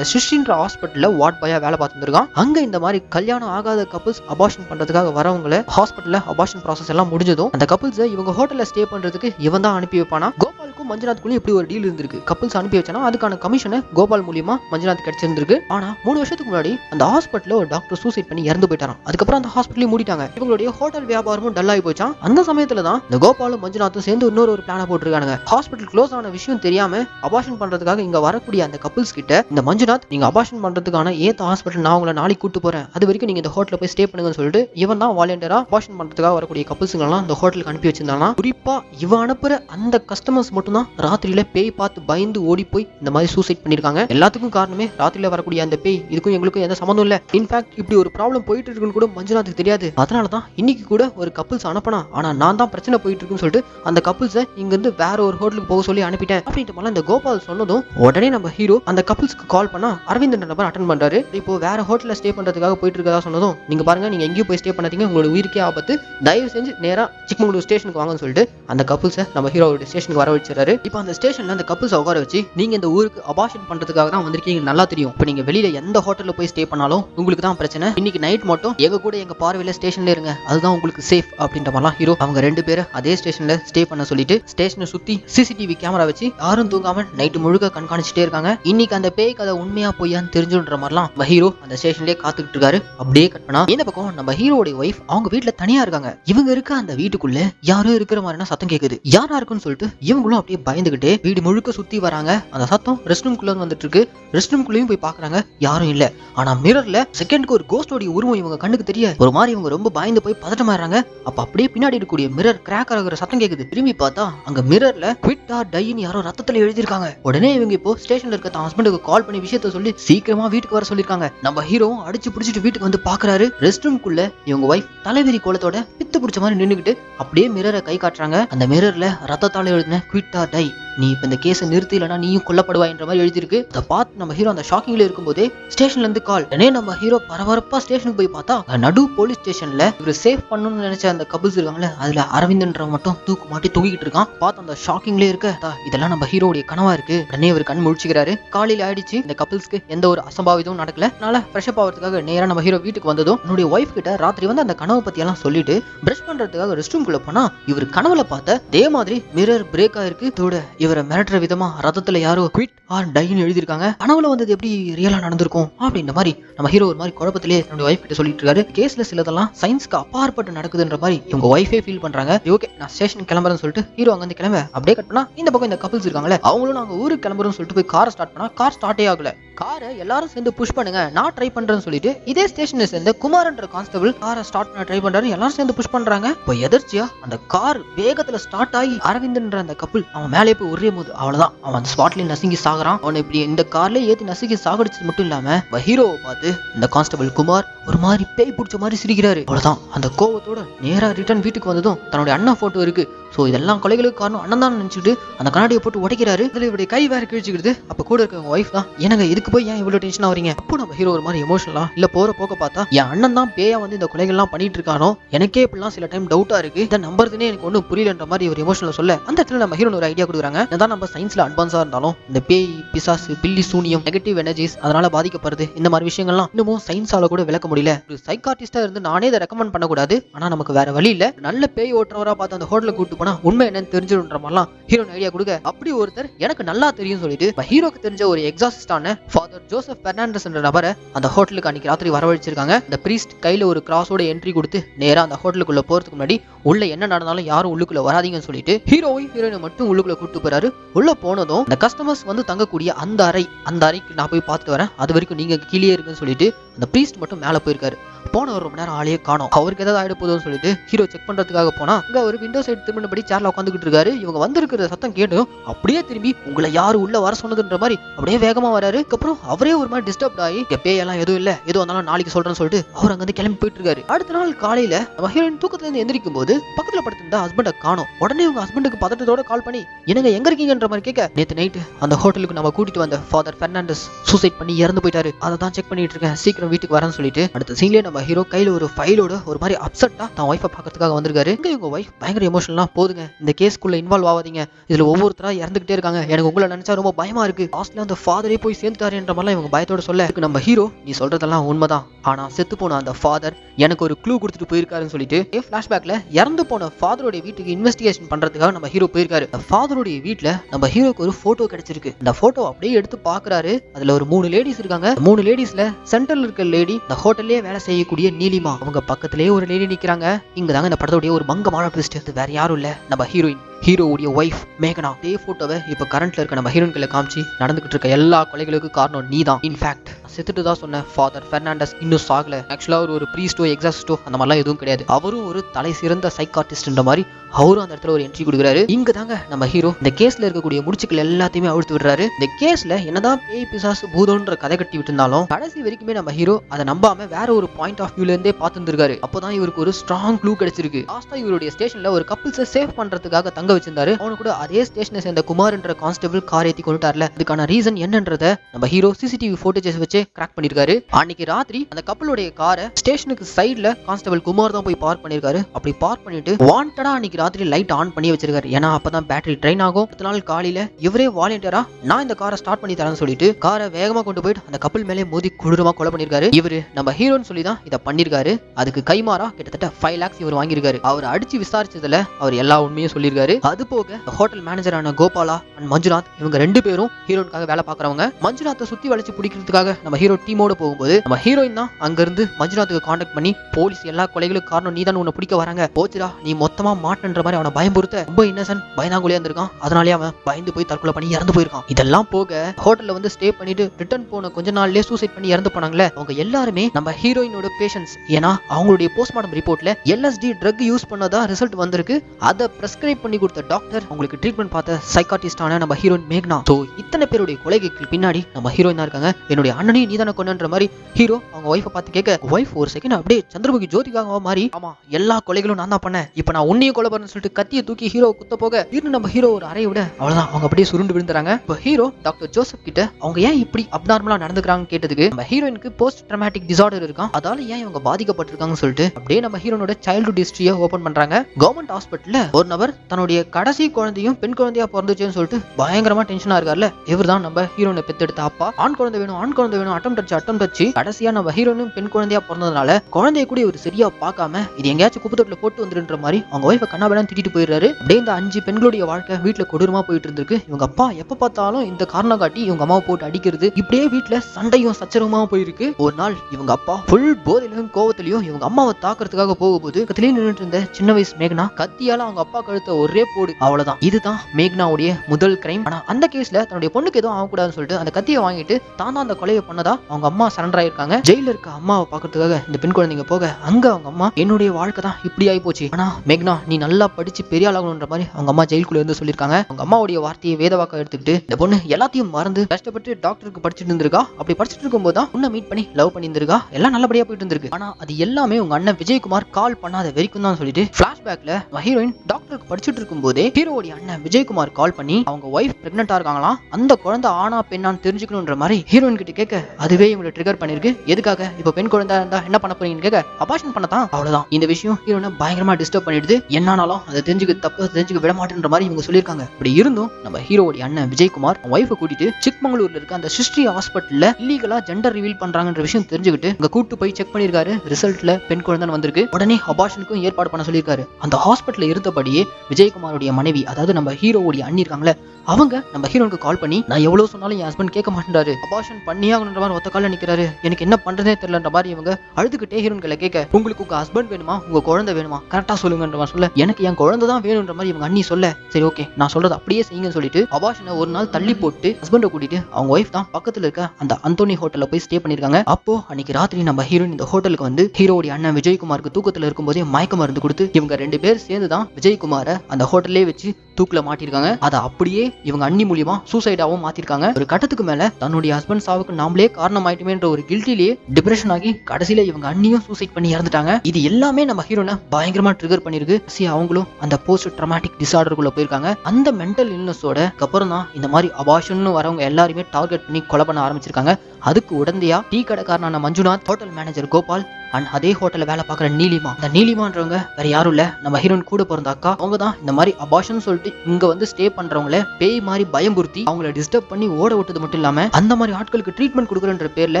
இந்த ஹாஸ்பிட்டல்ல வார்ட் பாயா வேலை பார்த்துருக்கான் அங்க இந்த மாதிரி கல்யாணம் ஆகாத கப்புள்ஸ் அபார்ஷன் பண்றதுக்காக வரவங்கள ஹாஸ்பிட்டல்ல அபாஷன் ப்ராசஸ் எல்லாம் முடிஞ்சதும் அந்த கப்புள்ஸ் இவங்க ஹோட்டல்ல ஸ்டே பண்றதுக்கு இவன் தான் அனுப்பி வைப்பானா? கோபாலுக்கும் மஞ்சுநாத்குள்ளயும் இப்படி ஒரு டீல் இருந்திருக்கு. கப்புள்ஸ் அனுப்பி வச்சானா அதுக்கான கமிஷனை கோபால் மூலியமா மஞ்சுநாத் கிடைச்சிருந்திருக்கு. ஆனா மூணு வருஷத்துக்கு முன்னாடி அந்த ஹாஸ்பிட்டல்ல ஒரு டாக்டர் சூசைட் பண்ணி இறந்து போயிட்டாராம். அதுக்கப்புறம் அந்த ஹாஸ்பிட்டலையும் மூடிட்டாங்க. இவங்களுடைய ஹோட்டல் வியாபாரமும் டல் ஆகி போச்சான் அந்த சமயத்துல தான் இந்த கோபாலும் மஞ்சுநாத்தும் சேர்ந்து இன்னொரு ஒரு பிளான போட்டிருக்கானுங்க. ஹாஸ்பிட்டல் க்ளோஸ் ஆன விஷயம் தெரியாம அபாஷன் பண்றதுக்காக இங்க வரக்கூடிய அந்த கப்புள்ஸ் கிட்ட இந்த மஞ்சுநாத் நீங்க அபாஷன் பண்றதுக்கான ஏத்த ஹாஸ்பிட்டல் நான் உங்களை நாளைக்கு கூட்டு போறேன். அது வரைக்கும் நீங்க இந்த ஹோட்டல போய் ஸ்டே பண்ணுங்கன்னு சொல்லிட்டு இவன் தான் வாலண்டியரா அபாஷன் பண்றதுக்காக வரக்கூடிய கப்புள்ஸுங்கெல்லாம் இந்த ஹோட்டலுக்கு அனுப்பி வச்சிருந்தானா? குறிப்பா இவன் அனுப்புற அந்த கஸ்டமர்ஸ் மட்டும் மட்டும்தான் ராத்திரியில பேய் பார்த்து பயந்து ஓடி போய் இந்த மாதிரி சூசைட் பண்ணிருக்காங்க. எல்லாத்துக்கும் காரணமே ராத்திரியில வரக்கூடிய அந்த பேய். இதுக்கும் எங்களுக்கும் எந்த சம்மந்தம் இல்ல. இன்ஃபேக்ட் இப்படி ஒரு ப்ராப்ளம் போயிட்டு இருக்குன்னு கூட மஞ்சுநாத்துக்கு தெரியாது. அதனால தான் இன்னைக்கு கூட ஒரு கப்புள்ஸ் அனுப்பினா ஆனா நான் தான் பிரச்சனை போயிட்டு இருக்குன்னு சொல்லிட்டு அந்த கப்புள்ஸை இங்க இருந்து வேற ஒரு ஹோட்டலுக்கு போக சொல்லி அனுப்பிட்டேன். அப்படின்ட்டு போல இந்த கோபால் சொன்னதும் உடனே நம்ம ஹீரோ அந்த கப்புள்ஸ்க்கு கால் பண்ணா அரவிந்தன் நபர் அட்டன் பண்றாரு. இப்போ வேற ஹோட்டல்ல ஸ்டே பண்றதுக்காக போயிட்டு இருக்கதா சொன்னதும் நீங்க பாருங்க நீங்க எங்கேயும் போய் ஸ்டே பண்ணாதீங்க. உங்களோட உயிருக்கே ஆபத்து. தயவு செஞ்சு நேரா சிக்மங்களூர் ஸ்டேஷனுக்கு வாங்கன்னு சொல்லிட்டு அந்த கப்புள்ஸை நம்ம ஹீரோவோட ஸ்டேஷனுக்கு வர வச்சிடறாரு இப்போ அந்த ஸ்டேஷன்ல அந்த கப்புள்ஸ் உட்கார வச்சு நீங்க இந்த ஊருக்கு அபாஷன் பண்றதுக்காக தான் வந்திருக்கீங்க நல்லா தெரியும். இப்போ நீங்க வெளியில எந்த ஹோட்டல்ல போய் ஸ்டே பண்ணாலும் உங்களுக்கு தான் பிரச்சனை. இன்னைக்கு நைட் மட்டும் எங்க கூட எங்க பார்வையில ஸ்டேஷன்ல இருங்க. அதுதான் உங்களுக்கு சேஃப் அப்படின்ற மாதிரிலாம் ஹீரோ அவங்க ரெண்டு பேரும் அதே ஸ்டேஷன்ல ஸ்டே பண்ண சொல்லிட்டு ஸ்டேஷனை சுத்தி சிசிடிவி கேமரா வச்சு யாரும் தூங்காம நைட்டு முழுக்க கண்காணிச்சுட்டே இருக்காங்க. இன்னைக்கு அந்த பேய் கதை உண்மையா பொய்யான்னு தெரிஞ்சுன்ற மாதிரிலாம் நம்ம ஹீரோ அந்த ஸ்டேஷன்லயே காத்துக்கிட்டு இருக்காரு. அப்படியே கட் பண்ணா இந்த பக்கம் நம்ம ஹீரோடைய ஒய்ஃப் அவங்க வீட்டுல தனியா இருக்காங்க. இவங்க இருக்க அந்த வீட்டுக்குள்ள யாரோ இருக்கிற மாதிரினா சத்தம் கேக்குது. யாரா இருக்குன்னு சொல்லிட்டு இவங்களும் அப்படியே பயந்துகிட்டு வீடு முழுக்க சுத்தி வராங்க. அந்த சத்தம் ரெஸ்ட் ரூம்குள்ள வந்துட்டு இருக்கு ரெஸ்ட் ரூம்குள்ளேயும் போய் பாக்குறாங்க யாரும் இல்ல. ஆனா மிரர்ல செகண்ட்க்கு ஒரு கோஸ்டோடைய உருவம் இவங்க கண்ணுக்கு தெரிய ஒரு மாதிரி இவங்க ரொம்ப பயந்து போய் பதட்டமாறாங்க அப்ப அப்படியே பின்னாடி இருக்கக்கூடிய மிரர் கிராக் ஆகிற சத்தம் கேக்குது. திரும்பி பார்த்தா அங்க மிரர்ல குவிட் ஆர் டைன்னு யாரோ ரத்தத்துல எழுதியிருக்காங்க. உடனே இவங்க இப்போ ஸ்டேஷன்ல இருக்க தான் ஹஸ்பண்டுக்கு கால் பண்ணி விஷயத்த சொல்லி சீக்கிரமா வீட்டுக்கு வர சொல்லிருக்காங்க நம்ம ஹீரோவும் அடிச்சு பிடிச்சிட்டு வீட்டுக்கு வந்து பாக்குறாரு ரெஸ்ட் ரூம்குள்ள இவங்க ஒய்ஃப் தலைவிரி கோலத்தோட பித்து பிடிச்ச மாதிரி நின்னுகிட்டு அப்படியே மிரரை கை காட்டுறாங்க. அந்த மிரர்ல ரத்தத்தால எழுதின குவிட் ஆர் டை நீ இப்ப இந்த கேஸை நிறுத்தி இல்லைனா நீயும் கொல்லப்படுவாய்ன்ற மாதிரி எழுதியிருக்கு. அதை பார்த்து நம்ம ஹீரோ அந்த ஷாக்கிங்ல இருக்கும்போதே ஸ்டேஷன்ல இருந்து கால் உடனே நம்ம ஹீரோ பரபரப்பா ஸ்டேஷனுக்கு போய் பார்த்தா நடு போலீஸ் ஸ்டேஷன்ல இவர் சேஃப் பண்ணணும்னு நினைச்ச அந்த கபிள்ஸ் இருக்காங்களே அதுல அரவிந்தன்ற மட்டும் தூக்கு மாட்டி தூக்கிட்டு இருக்கான். பார்த்து அந்த ஷாக்கிங்லேயே இருக்க இதெல்லாம் நம்ம ஹீரோடைய கனவா இருக்கு. உடனே இவர் கண் முழிச்சுக்கிறாரு. காலையில ஆயிடுச்சு. இந்த கபிள்ஸ்க்கு எந்த ஒரு அசம்பாவிதமும் நடக்கல. அதனால ஃப்ரெஷ் அப் ஆகிறதுக்காக நேரா நம்ம ஹீரோ வீட்டுக்கு வந்ததும் என்னுடைய ஒய்ஃப் கிட்ட ராத்திரி வந்து அந்த கனவை பத்தி எல்லாம் சொல்லிட்டு பிரஷ் பண்றதுக்காக ரெஸ்ட் ரூம்குள்ள போனா இவர் கனவுல பார்த்த அதே மாதிரி மிரர் பிரேக் ஆயிருக்கு. இதோட இவரை மிரட்டுற விதமா ரதத்துல யாரோ குவிட் ஆர் டைன்னு எழுதியிருக்காங்க. கனவுல வந்தது எப்படி ரியலா நடந்திருக்கும்? அப்படின்ற மாதிரி நம்ம ஹீரோ ஒரு மாதிரி குழப்பத்திலே என்னுடைய ஒய்ஃப் கிட்ட சொல்லிட்டு இருக்காரு. கேஸ்ல சிலதெல்லாம் சயின்ஸ்க்கு அப்பாற்பட்டு நடக்குதுன்ற மாதிரி இவங்க ஒய்ஃபே ஃபீல் பண்றாங்க. ஓகே நான் ஸ்டேஷன் கிளம்புறேன்னு சொல்லிட்டு ஹீரோ அங்க இருந்து கிளம்ப. அப்படியே கட் பண்ணா இந்த பக்கம் இந்த கப்பல்ஸ் இருக்காங்களே அவங்களும் நாங்க ஊருக்கு கிளம்புறோம்னு சொல்லிட்டு போய் காரை ஸ்டார்ட் பண்ணா கார் ஸ்டார்ட்டே ஆகல. காரை எல்லாரும் சேர்ந்து புஷ் பண்ணுங்க நான் ட்ரை பண்றேன்னு சொல்லிட்டு இதே ஸ்டேஷன்ல சேர்ந்து குமார்ன்ற கான்ஸ்டபிள் காரை ஸ்டார்ட் பண்ண ட்ரை பண்றாரு. எல்லாரும் சேர்ந்து புஷ் பண்றாங்க. இப்போ எதர்ச்சியா அந்த கார் வேகத்துல ஸ்டார்ட் ஆகி அரவிந்தன்ற அந்த கப்பல் அவன் மேலே போய் ஒரே போது அவ்வளவுதான். அவன் அந்த ஸ்பாட்லயே நசுங்கி சாகுறான். அவனை இப்படி இந்த கார்ல ஏத்தி நசுங்கி சாகடிச்சது மட்டும் இல்லாம நம்ம ஹீரோவை பார்த்து இந்த கான்ஸ்டபிள் குமார் ஒரு மாதிரி பேய் பிடிச்ச மாதிரி சிரிக்கிறாரு. அவ்வளவுதான். அந்த கோவத்தோட நேரா ரிட்டர்ன் வீட்டுக்கு வந்ததும் தன்னுடைய அண்ணா போட்டோ இருக்கு. ஸோ இதெல்லாம் கொலைகளுக்கு காரணம் அண்ணன் தான் நினச்சிட்டு அந்த கண்ணாடியை போட்டு உடைக்கிறாரு. இதில் இவருடைய கை வேற கிழிச்சிக்கிறது அப்போ கூட இருக்க ஒய்ஃப் தான் எனக்கு இதுக்கு போய் ஏன் இவ்வளவு டென்ஷன் வரீங்க அப்போ நம்ம ஹீரோ ஒரு மாதிரி எமோஷனலா இல்லை போகிற போக்க பார்த்தா என் அண்ணன் தான் பேயா வந்து இந்த கொலைகள்லாம் பண்ணிட்டு இருக்கானோ? எனக்கே இப்படிலாம் சில டைம் டவுட்டாக இருக்கு. இதை நம்புறதுனே எனக்கு ஒன்றும் புரியலன்ற மாதிரி ஒரு எமோஷனல் சொல்ல அந்த இடத்துல நம்ம ஹீரோ ஒரு ஐடியா கொடுக்குறாங்க. என்னதான் நம்ம சயின்ஸில் அட்வான்ஸாக இருந்தாலும் இந்த பேய் பிசாசு பில்லி சூனியம் நெகட்டிவ் எனர்ஜிஸ் அதனால பாதிக்கப்படுது. இந்த மாதிரி விஷயங்கள்லாம் இன்னமும் சயின்ஸால கூட விளக்க முடியல. ஒரு சைக்காட்டிஸ்டா இருந்து நானே இதை ரெக்கமெண்ட் பண்ணக்கூடாது. ஆனால் நமக்கு வேற வழி இல்லை. நல்ல பேய் ஓட்டுறவராக பார்த்து அந்த ஹோட்டலில் கூட்டு போனா உண்மை என்னன்னு தெரிஞ்சிடுன்ற மாதிரிலாம் ஹீரோ ஐடியா கொடுக்க. அப்படி ஒருத்தர் எனக்கு நல்லா தெரியும் சொல்லிட்டு ஹீரோக்கு தெரிஞ்ச ஒரு எக்ஸாசிஸ்டான ஃபாதர் ஜோசப் பெர்னாண்டஸ் என்ற நபரை அந்த ஹோட்டலுக்கு அன்னைக்கு ராத்திரி வரவழைச்சிருக்காங்க. இந்த பிரீஸ்ட் கையில ஒரு கிராஸோட என்ட்ரி கொடுத்து நேரா அந்த ஹோட்டலுக்குள்ள போறதுக்கு முன்னாடி உள்ள என்ன நடந்தாலும் யாரும் உள்ளுக்குள்ள வராதீங்கன்னு சொல்லிட்டு ஹீரோவையும் ஹீரோயினை மட்டும் உள்ளுக்குள்ள கூட்டு போறாரு. உள்ள போனதும் இந்த கஸ்டமர்ஸ் வந்து தங்கக்கூடிய அந்த அறை அந்த அறைக்கு நான் போய் பார்த்துட்டு வரேன். அது வரைக்கும் நீங்க கீழே இருக்குன்னு சொல்லிட்டு அந்த பிரீஸ்ட் மட்டும் மேல போயிருக்காரு. போன ஒரு மணி நேரம் ஆளையே காணும். அவருக்கு ஏதாவது ஆயிட போதும்னு சொல்லிட்டு ஹீரோ செக் பண்றதுக்காக போனா அங்க ஒரு விண்டோ சைடு பண்ணபடி சேர்ல உட்காந்துக்கிட்டு இருக்காரு. இவங்க வந்திருக்கிற சத்தம் கேட்டும் அப்படியே திரும்பி உங்களை யாரு உள்ள வர சொன்னதுன்ற மாதிரி அப்படியே வேகமா வராரு. அதுக்கப்புறம் அவரே ஒரு மாதிரி டிஸ்டர்ப் ஆகி பேயெல்லாம் எதுவும் இல்ல. எதுவும் வந்தாலும் நாளைக்கு சொல்றேன்னு சொல்லிட்டு அவர் அங்க வந்து கிளம்பி போயிட்டு இருக்காரு. அடுத்த நாள் காலையில நம்ம ஹீரோயின் தூக்கத்துல இருந்து எந்திரிக்கும் போது பக்கத்துல படுத்திருந்த ஹஸ்பண்டை காணோம். உடனே உங்க ஹஸ்பண்டுக்கு பதட்டத்தோட கால் பண்ணி என்னங்க எங்க இருக்கீங்கன்ற மாதிரி கேட்க நேத்து நைட்டு அந்த ஹோட்டலுக்கு நம்ம கூட்டிட்டு வந்த ஃபாதர் பெர்னாண்டஸ் சூசைட் பண்ணி இறந்து போயிட்டாரு. அதை தான் செக் பண்ணிட்டு இருக்கேன். சீக்கிரம் வீட்டுக்கு வரேன்னு சொல்லிட்டு அடுத்த சீன்லயே நம்ம ஹீரோ கையில ஒரு ஃபைலோட ஒரு மாதிரி அப்செட்டா தான் ஒய்ஃபை பாக்கிறதுக்காக வந்திருக்காரு. இங்க இவங்க ஒய்ஃப் பயங்கர எமோஷனலா போதுங்க. இந்த கேஸ்க்குள்ள இன்வால்வ் ஆகாதீங்க இதுல ஒவ்வொருத்தரா இறந்துகிட்டே இருக்காங்க. எனக்கு உங்களை நினைச்சா ரொம்ப பயமா இருக்கு. லாஸ்ட்ல அந்த ஃபாதரே போய் சேர்ந்துட்டாருன்ற மாதிரிலாம் இவங்க பயத்தோட சொல்ல. நம்ம ஹீரோ நீ சொல்றதெல்லாம் உண்மைதான். ஆனா செத்து போன அந்த ஃபாதர் எனக்கு ஒரு க்ளூ கொடுத்துட்டு போயிருக்காருன்னு சொல்லிட்டு ஃபிளாஷ்பேக்ல இறந்து போன ஃபாதருடைய வீட்டுக்கு இன்வெஸ்டிகேஷன் பண்றதுக்காக நம்ம ஹீரோ போயிருக்காரு. ஃபாதருடைய வீட்டில் நம்ம ஹீரோக்கு ஒரு போட்டோ கிடைச்சிருக்கு. இந்த போட்டோ அப்படியே எடுத்து பாக்குறாரு. அதுல ஒரு மூணு லேடிஸ் இருக்காங்க. மூணு லேடிஸ்ல சென்டர்ல இருக்க லேடி இந்த ஹோட்டல்லே வேலை செய்யக்கூடிய நீலிமா. அவங்க பக்கத்திலேயே ஒரு லேடி நிக்கிறாங்க. இங்கே தாங்க இந்த படத்துடைய ஒரு மங்கமான ட்விஸ்ட் வேற யாரும் இல்ல. நம்ம ஹீரோயின் ஹீரோவுடைய ஒய்ஃப் மேகனா அதே போட்டோவை இப்போ கரண்ட்ல இருக்க நம்ம ஹீரோன்களை காமிச்சு நடந்துகிட்டு இருக்க எல்லா கொலைகளுக்கும் காரணம் நீ தான் இன்ஃபேக்ட் செத்துட்டு தான் சொன்ன ஃபாதர் பெர்னாண்டஸ் இன்னும் சாகல. ஆக்சுவலா அவர் ஒரு ப்ரீஸ்டோ எக்ஸாஸ்டோ அந்த மாதிரிலாம் எதுவும் கிடையாது. அவரும் ஒரு தலை சிறந்த சைக்காட்டிஸ்ட்ன்ற மாதிரி அவரும் அந்த இடத்துல ஒரு என்ட்ரி கொடுக்குறாரு. இங்க தாங்க நம்ம ஹீரோ இந்த கேஸ்ல இருக்கக்கூடிய முடிச்சுக்கள் எல்லாத்தையுமே அழுத்து விடுறாரு. இந்த கேஸ்ல என்னதான் பேய் பிசாசு பூதம்ன்ற கதை கட்டி விட்டுருந்தாலும் கடைசி வரைக்குமே நம்ம ஹீரோ அதை நம்பாம வேற ஒரு பாயிண்ட் ஆஃப் வியூல இருந்தே பார்த்துருக்காரு அப்போதான் இவருக்கு ஒரு ஸ்ட்ராங் க்ளூ கிடைச்சிருக்கு. லாஸ்டா இவருடைய ஸ்டேஷன்ல ஒரு கப்பிள்ஸை சேவ் பண்றதுக்காக தங்க வச்சிருந்தாரு. அவனு கூட அதே ஸ்டேஷனை சேர்ந்த குமார்ன்ற கான்ஸ்டபிள் கார் ஏத்தி கொண்டுட்டார்ல. இதுக்கான ரீசன் என்னன்றத நம்ம ஹீரோ சிசிடிவி ஃபோட்டேஜஸ் வச்சு கிராக் பண்ணிருக்காரு. அன்னைக்கு ராத்திரி அந்த கப்பலுடைய காரை ஸ்டேஷனுக்கு சைடுல கான்ஸ்டபிள் குமார் தான் போய் பார்க் பண்ணிருக்காரு. அப்படி பார்க் பண்ணிட்டு வாண்டடா அன்னைக்கு ராத்திரி லைட் ஆன் பண்ணி வச்சிருக்காரு. ஏன்னா அப்பதான் பேட்டரி ட்ரைன் ஆகும். அடுத்த நாள் காலையில இவரே வாலண்டியரா நான் இந்த காரை ஸ்டார்ட் பண்ணி தரேன்னு சொல்லிட்டு காரை வேகமா கொண்டு போயிட்டு அந்த கப்பல் மேலே மோதி கொடூரமா கொலை பண்ணிருக்காரு. இவரு நம்ம ஹீரோன்னு சொல்லி தான் இதை பண்ணிருக்காரு. அதுக்கு கைமாறா கிட்டத்தட்ட ஃபைவ் லேக்ஸ் இவர் வாங்கியிருக்காரு. அவர் அடிச்சு விசாரிச்சதுல அவர் எல்லா உண்மையும் சொல்லியிருக்காரு. அது போக ஹோட்டல் மேனேஜரான கோபாலா அண்ட் மஞ்சுநாத் இவங்க ரெண்டு பேரும் ஹீரோனுக்காக வேலை பார்க்கறவங்க. மஞ்சுநாத்தை சுத்தி வளைச்சு பிடிக்கிறதுக்காக நம்ம ஹீரோ டீமோட போகும்போது நம்ம ஹீரோயின் தான் அங்கிருந்து மஞ்சுநாத்துக்கு காண்டாக்ட் பண்ணி போலீஸ் எல்லா கொலைகளுக்கும் காரணம் நீ தான் உன்னை பிடிக்க வராங்க. போச்சுடா நீ மொத்தமா மாட்டன்ற மாதிரி அவனை பயம்புறுத்த ரொம்ப இன்னசன் பயந்தாங்குழியா இருந்திருக்கான். அதனாலே அவன் பயந்து போய் தற்கொலை பண்ணி இறந்து போயிருக்கான். இதெல்லாம் போக ஹோட்டல்ல வந்து ஸ்டே பண்ணிட்டு ரிட்டர்ன் போன கொஞ்ச நாள்லயே சூசைட் பண்ணி இறந்து போனாங்களே அவங்க எல்லாருமே நம்ம ஹீரோயினோட பேஷன்ஸ் ஏன்னா அவங்களுடைய போஸ்ட்மார்டம் ரிப்போர்ட்ல எல்எஸ்டி ட்ரக் யூஸ் பண்ணதா ரிசல்ட் வந்திருக்கு. அதை பிரஸ்கிரைப் பண்ணி கொடுத்த டாக்டர் அவங்களுக்கு ட்ரீட்மெண்ட் பார்த்த சைக்காட்டிஸ்டான நம்ம ஹீரோயின் மேக்னா. ஸோ இத்தனை பேருடைய கொலைகளுக்கு பின்னாடி நம்ம ஹீரோயின் தான் இருக்காங்க. என்னுடைய அண்ணனையும் நீ தானே கொண்டுன்ற மாதிரி ஹீரோ அவங்க ஒய்ஃபை பார்த்து கேட்க ஒய்ஃப் ஒரு செகண்ட் அப்படியே சந்திரமுகி ஜோதிகாக மாதிரி ஆமா எல்லா கொலைகளும் நான் தான் பண்ணேன். இப்போ நான் உன்னையும் கொலை பண்ணு சொல்லிட்டு கத்தியை தூக்கி ஹீரோ குத்த போக இருந்து நம்ம ஹீரோ ஒரு அறையை விட அவ்வளவுதான். அவங்க அப்படியே சுருண்டு விழுந்துறாங்க. இப்போ ஹீரோ டாக்டர் ஜோசப் கிட்ட அவங்க ஏன் இப்படி அப்நார்மலா நடந்துக்கிறாங்க கேட்டதுக்கு நம்ம ஹீரோயினுக்கு போஸ்ட் ட்ரமாட்டிக் டிசார்டர் இருக்கான் அதால ஏன் இவங்க பாதிக்கப்பட்டிருக்காங்கன்னு சொல்லிட்டு அப்படியே நம்ம ஹீரோனோட சைல்டுஹுட் ஹிஸ்டரியை ஓபன் பண்றாங்க. கவர்மெண்ட் ஹாஸ்பிட்டல்ல ஒரு நபர் தன்னுடைய கடைசி குழந்தையும் பெண் குழந்தையா பிறந்துச்சுன்னு சொல்லிட்டு பயங்கரமா டென்ஷனா இருக்கார்ல இவர் தான் நம்ம ஹீரோனை பெத்தெடுத்த அப்பா. ஆண் குழந்தை வேணும் ஆண் குழந்தை வேணும் அட்டம் டச்சு அட்டம் டச்சு கடைசியா நம்ம ஹீரோனும் பெண் குழந்தையா பிறந்ததுனால குழந்தைய கூட இவர் சரியா பார்க்காம இது எங்கேயாச்சும் குப்பத்தொட்டில போட்டு வந்துருன்ற மாதிரி அவங்க ஒய்ஃபை கண்ணாபெல்லாம் திட்டிட்டு போயிடுறாரு. அப்படியே இந்த அஞ்சு பெண்களுடைய வாழ்க்கை வீட்டுல கொடூரமா போயிட்டு இருந்திருக்கு. இவங்க அப்பா எப்ப பார்த்தாலும் இந்த காரணம் காட்டி இவங்க அம்மாவை போட்டு அடிக்கிறது. இப்படியே வீட்டுல சண்டையும் சச்சரவுமா போயிருக்கு. ஒரு நாள் இவங்க அப்பா ஃபுல் போதையிலும் கோவத்திலையும் இவங்க அம்மாவை தாக்குறதுக்காக போகும்போது கத்திலே நின்றுட்டு இருந்த சின்ன வயசு மேகனா கத்தியால அவங்க அப்பா கழுத்த ஒரே போடு அவ்வளவுதான். இதுதான் மேக்னாவுடைய முதல் கிரைம் ஆனா அந்த கேஸ்ல தன்னுடைய பொண்ணுக்கு எதுவும் ஆகக்கூடாதுன்னு சொல்லிட்டு அந்த கத்தியை வாங்கிட்டு தான் தான் அந்த கொலையை பண்ணதா அவங்க அம்மா சரண்டர் ஆயிருக்காங்க. ஜெயில இருக்க அம்மாவை பாக்குறதுக்காக இந்த பெண் குழந்தைங்க போக அங்க அவங்க அம்மா என்னுடைய வாழ்க்கை தான் இப்படி ஆகி போச்சு ஆனா மேக்னா நீ நல்லா படிச்சு பெரிய ஆளாகணுன்ற மாதிரி அவங்க அம்மா ஜெயிலுக்குள்ள இருந்து சொல்லியிருக்காங்க. அவங்க அம்மாவுடைய வார்த்தையை வேதவாக்க எடுத்துக்கிட்டு இந்த பொண்ணு எல்லாத்தையும் மறந்து கஷ்டப்பட்டு டாக்டருக்கு படிச்சுட்டு இருந்திருக்கா? அப்படி படிச்சுட்டு இருக்கும்போது தான் உன்னை மீட் பண்ணி லவ் பண்ணி இருந்திருக்கா எல்லாம் நல்லபடியா போயிட்டு இருந்திருக்கு. ஆனா அது எல்லாமே உங்க அண்ணன் விஜயகுமார் கால் பண்ணாத வரைக்கும் தான் சொல்லிட்டு பிளாஷ்பேக்ல ஹீரோயின் டாக்டருக்கு படிச்சுட்டு இருக்கும்போதே ஹீரோடைய அண்ணன் விஜயகுமார் கால் பண்ணி அவங்க ஒய்ஃப் பிரெக்னெண்டா இருக்காங்களாம் அந்த குழந்தை ஆனா பெண்ணான்னு தெரிஞ்சுக்கணுன்ற மாதிரி ஹீரோயின் கிட்ட கேட்க அதுவே இவங்களை ட்ரிகர் பண்ணிருக்கு. எதுக்காக? இப்போ பெண் குழந்தை இருந்தா என்ன பண்ண போறீங்கன்னு கேட்க அபாஷன் பண்ணதான் அவ்வளவுதான். இந்த விஷயம் ஹீரோனை பயங்கரமா டிஸ்டர்ப் பண்ணிடுது. என்னானாலும் அதை தெரிஞ்சுக்க தப்பு தெரிஞ்சுக்க விட மாட்டேன்ற மாதிரி இவங்க சொல்லியிருக்காங்க. இப்படி இருந்தும் நம்ம ஹீரோடைய அண்ணன் விஜயகுமார் ஒய்ஃபை கூட்டிட்டு சிக்மங்களூர்ல இருக்க அந்த சிஸ்ட்ரி ஹாஸ்பிட்டல்ல இல்லீகலா ஜெண்டர் ரிவீல் பண்றாங்கன்ற விஷயம் தெரிஞ்சுக்கிட்டு இங்க கூட்டு போய் செக் பண்ணிருக்காரு ரிசல்ட்ல பெண் குழந்தை வந்திருக்கு. உடனே அபாஷனுக்கும் ஏற்பாடு பண்ண சொல்லியிருக்காரு. அந்த ஹாஸ்பிட்டல் இருந்தபடியே விஜயகுமார் குமாரோடைய மனைவி அதாவது நம்ம ஹீரோவுடைய அண்ணி இருக்காங்களே அவங்க நம்ம ஹீரோனுக்கு கால் பண்ணி நான் எவ்வளவு சொன்னாலும் என் ஹஸ்பண்ட் கேட்க மாட்டேன்றாரு. அபாஷன் பண்ணியாகணுன்ற மாதிரி ஒத்த கால நிக்கிறாரு. எனக்கு என்ன பண்றதே தெரியலன்ற மாதிரி இவங்க அழுதுகிட்டே ஹீரோன்களை கேட்க உங்களுக்கு உங்க ஹஸ்பண்ட் வேணுமா? உங்க குழந்தை வேணுமா? கரெக்டா சொல்லுங்கன்ற மாதிரி சொல்ல எனக்கு என் குழந்தை தான் வேணுன்ற மாதிரி இவங்க அண்ணி சொல்ல சரி ஓகே நான் சொல்றது அப்படியே செய்யுங்கன்னு சொல்லிட்டு அபாஷனை ஒரு நாள் தள்ளி போட்டு ஹஸ்பண்டை கூட்டிட்டு அவங்க ஒய்ஃப் தான் பக்கத்துல இருக்க அந்த அந்தோனி ஹோட்டல்ல போய் ஸ்டே பண்ணிருக்காங்க அப்போ அன்னைக்கு ராத்திரி நம்ம ஹீரோயின் இந்த ஹோட்டலுக்கு வந்து ஹீரோடைய அண்ணன் விஜயகுமாருக்கு தூக்கத்துல இருக்கும்போதே மயக்க மருந்து கொடுத்து இவங்க ரெண்டு பேர் சேர்ந்து தான் விஜயகுமார அந்த ஹோட்டல்லே வச்சு தூக்குல மாட்டிருக்காங்க. அதை அப்படியே இவங்க அண்ணி மூலியமா சூசைடாவும் மாத்திருக்காங்க. ஒரு கட்டத்துக்கு மேல தன்னுடைய ஹஸ்பண்ட் சாவுக்கு நாமளே காரணம் ஆயிட்டுமேன்ற ஒரு கில்ட்டிலேயே டிப்ரெஷன் ஆகி கடைசியில இவங்க அண்ணியும் சூசைட் பண்ணி இறந்துட்டாங்க. இது எல்லாமே நம்ம ஹீரோனை பயங்கரமா ட்ரிகர் பண்ணிருக்கு. சி அவங்களும் அந்த போஸ்ட் ட்ரமாட்டிக் டிசார்டருக்குள்ள போயிருக்காங்க. அந்த மென்டல் இல்னஸோட அப்புறம் தான் இந்த மாதிரி அபாஷன் வரவங்க எல்லாருமே டார்கெட் பண்ணி கொலை பண்ண ஆரம்பிச்சிருக்காங்க. அதுக்கு உடந்தையா tea கடைக்காரனான Manjunath hotel manager Gopal and அதே ஹோட்டல்ல வேலை பார்க்குற நீலிமா. அந்த நீலிமான்றவங்க வேற யாரும் இல்ல. நம்ம ஹீரோயின் கூட பிறந்த அக்கா. அவங்க தான் இந்த மாதிரி அபாஷன் சொல்லிட்டு இங்க வந்து ஸ்டே பண்றவங்கள பேய் மாதிரி பயம்புறுத்தி அவங்கள டிஸ்டர்ப் பண்ணி ஓட விட்டது மட்டும் இல்லாம அந்த மாதிரி ஆட்களுக்கு ட்ரீட்மெண்ட் கொடுக்குறன்ற பேர்ல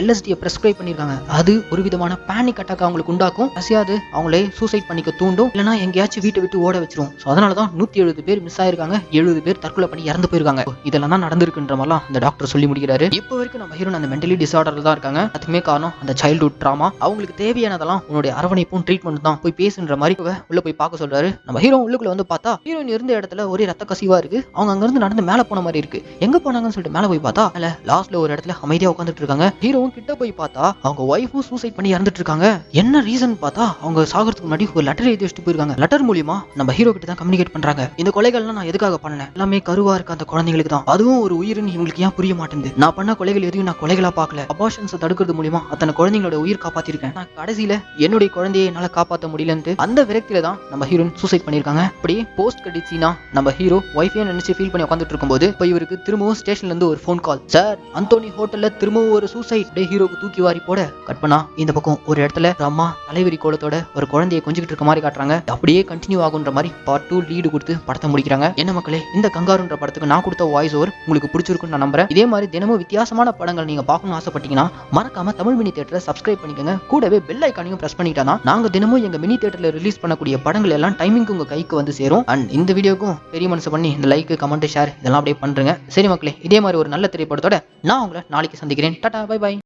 எல்எஸ்டியை பிரெஸ்கிரைப் பண்ணிருக்காங்க. அது ஒரு விதமான பேனிக் அட்டாக் அவங்களுக்கு உண்டாக்கும். கசியாது அவங்களே சூசைட் பண்ணிக்க தூண்டும். இல்லைன்னா எங்கேயாச்சும் வீட்டை விட்டு ஓட வச்சிரும். ஸோ அதனால தான் நூத்தி எழுபது பேர் மிஸ் ஆயிருக்காங்க. எழுபது பேர் தற்கொலை பண்ணி இறந்து போயிருக்காங்க. இதெல்லாம் தான் நடந்திருக்குன்ற மாதிரிலாம் அந்த டாக்டர் சொல்லி முடிக்கிறாரு. இப்போ வரைக்கும் நம்ம ஹீரோன் அந்த மென்டலி டிசார்டர் தான் இருக்காங்க. அதுக்குமே காரணம் அந்த சைல்ட்ஹுட் ட்ராமா அவங்களுக்கு தேவையானதெல்லாம் உன்னுடைய அரவணைப்பும் ட்ரீட்மெண்ட் தான். போய் பேசுன்ற மாதிரி உள்ள போய் பார்க்க சொல்றாரு. நம்ம ஹீரோ உள்ளுக்குள்ள வந்து பார்த்தா ஹீரோயின் இருந்த இடத்துல ஒரே ரத்த கசிவா இருக்கு. அவங்க அங்க இருந்து நடந்து மேல போன மாதிரி இருக்கு. எங்க போனாங்கன்னு சொல்லிட்டு மேல போய் பார்த்தா இல்ல லாஸ்ட்ல ஒரு இடத்துல அமைதியா உட்காந்துட்டு இருக்காங்க. ஹீரோவும் கிட்ட போய் பார்த்தா அவங்க ஒய்ஃபும் சூசைட் பண்ணி இறந்துட்டு இருக்காங்க. என்ன ரீசன் பார்த்தா அவங்க சாகிறதுக்கு முன்னாடி ஒரு லெட்டர் எழுதி வச்சுட்டு போயிருக்காங்க. லெட்டர் மூலியமா நம்ம ஹீரோ கிட்ட தான் கம்யூனிகேட் பண்றாங்க. இந்த கொலைகள்லாம் நான் எதுக்காக பண்ணேன் எல்லாமே கருவா இருக்க அந்த குழந்தைங்களுக்கு தான். அதுவும் ஒரு உயிர்னு இவங்களுக்கு ஏன் புரிய மாட்டேங்குது? நான் பண்ண கொலைகள் எதையும் நான் கொலைகளா பார்க்கல. அபாஷன்ஸை தடுக்கிறது மூலியமா அத்தனை குழந்தைங்களோட உயிர் காப்பாத்திருக்கேன். நான் கடைசியில என்னுடைய குழந்தையை என்னால காப்பாற்ற முடியலன்ட்டு அந்த விரக்தியில தான் நம்ம ஹீரோயின் சூசைட் பண்ணிருக்காங்க அப்படியே போஸ்ட் கிரெடிட் சீனா நம்ம ஹீரோ ஒய்ஃபையே நினைச்சு ஃபீல் பண்ணி உட்காந்துட்டு இருக்கும்போது இப்போ இவருக்கு திரும்பவும் ஸ்டேஷன்ல இருந்து ஒரு ஃபோன் கால் சார் அந்தோனி ஹோட்டல்ல திரும்பவும் ஒரு சூசைட் டே ஹீரோக்கு தூக்கி வாரி போட கட் பண்ணா இந்த பக்கம் ஒரு இடத்துல அம்மா தலைவரி கோலத்தோட ஒரு குழந்தையை கொஞ்சிக்கிட்டு இருக்க மாதிரி காட்டுறாங்க. அப்படியே கண்டினியூ ஆகுன்ற மாதிரி பார்ட் டூ லீடு கொடுத்து படத்தை முடிக்கிறாங்க. என்ன மக்களே இந்த கங்காருன்ற படத்துக்கு நான் கொடுத்த வாய்ஸ் ஓவர் உங்களுக்கு பிடிச்சிருக்குன்னு நான் நம்புறேன். இதே மாதிரி தினமும் வித்தியாசமான படங்கள் நீங்க பார்க்கணும்னு ஆசைப்பட்டீங்கன்னா மறக்காம தமிழ் மினி தேட்டரை சப்ஸ்கிரைப் பண்ணிக்கோங்க. கூடவே பெல் ஐக்கானையும் பிரஸ் பண்ணிட்டா நாங்க தினமும் எங்க மினி தியேட்டர்ல ரிலீஸ் பண்ணக்கூடிய படங்கள் எல்லாம் டைமிங்க்கு உங்க கைக்கு வந்து சேரும். அண்ட் இந்த வீடியோக்கும் பெரிய மனசு பண்ணி இந்த லைக் கமெண்ட் ஷேர் இதெல்லாம் அப்படியே பண்றேங்க. சரி மக்களே இதே மாதிரி ஒரு நல்ல திரைப்படத்தோட நான் உங்களை நாளைக்கு சந்திக்கிறேன். Tata bye by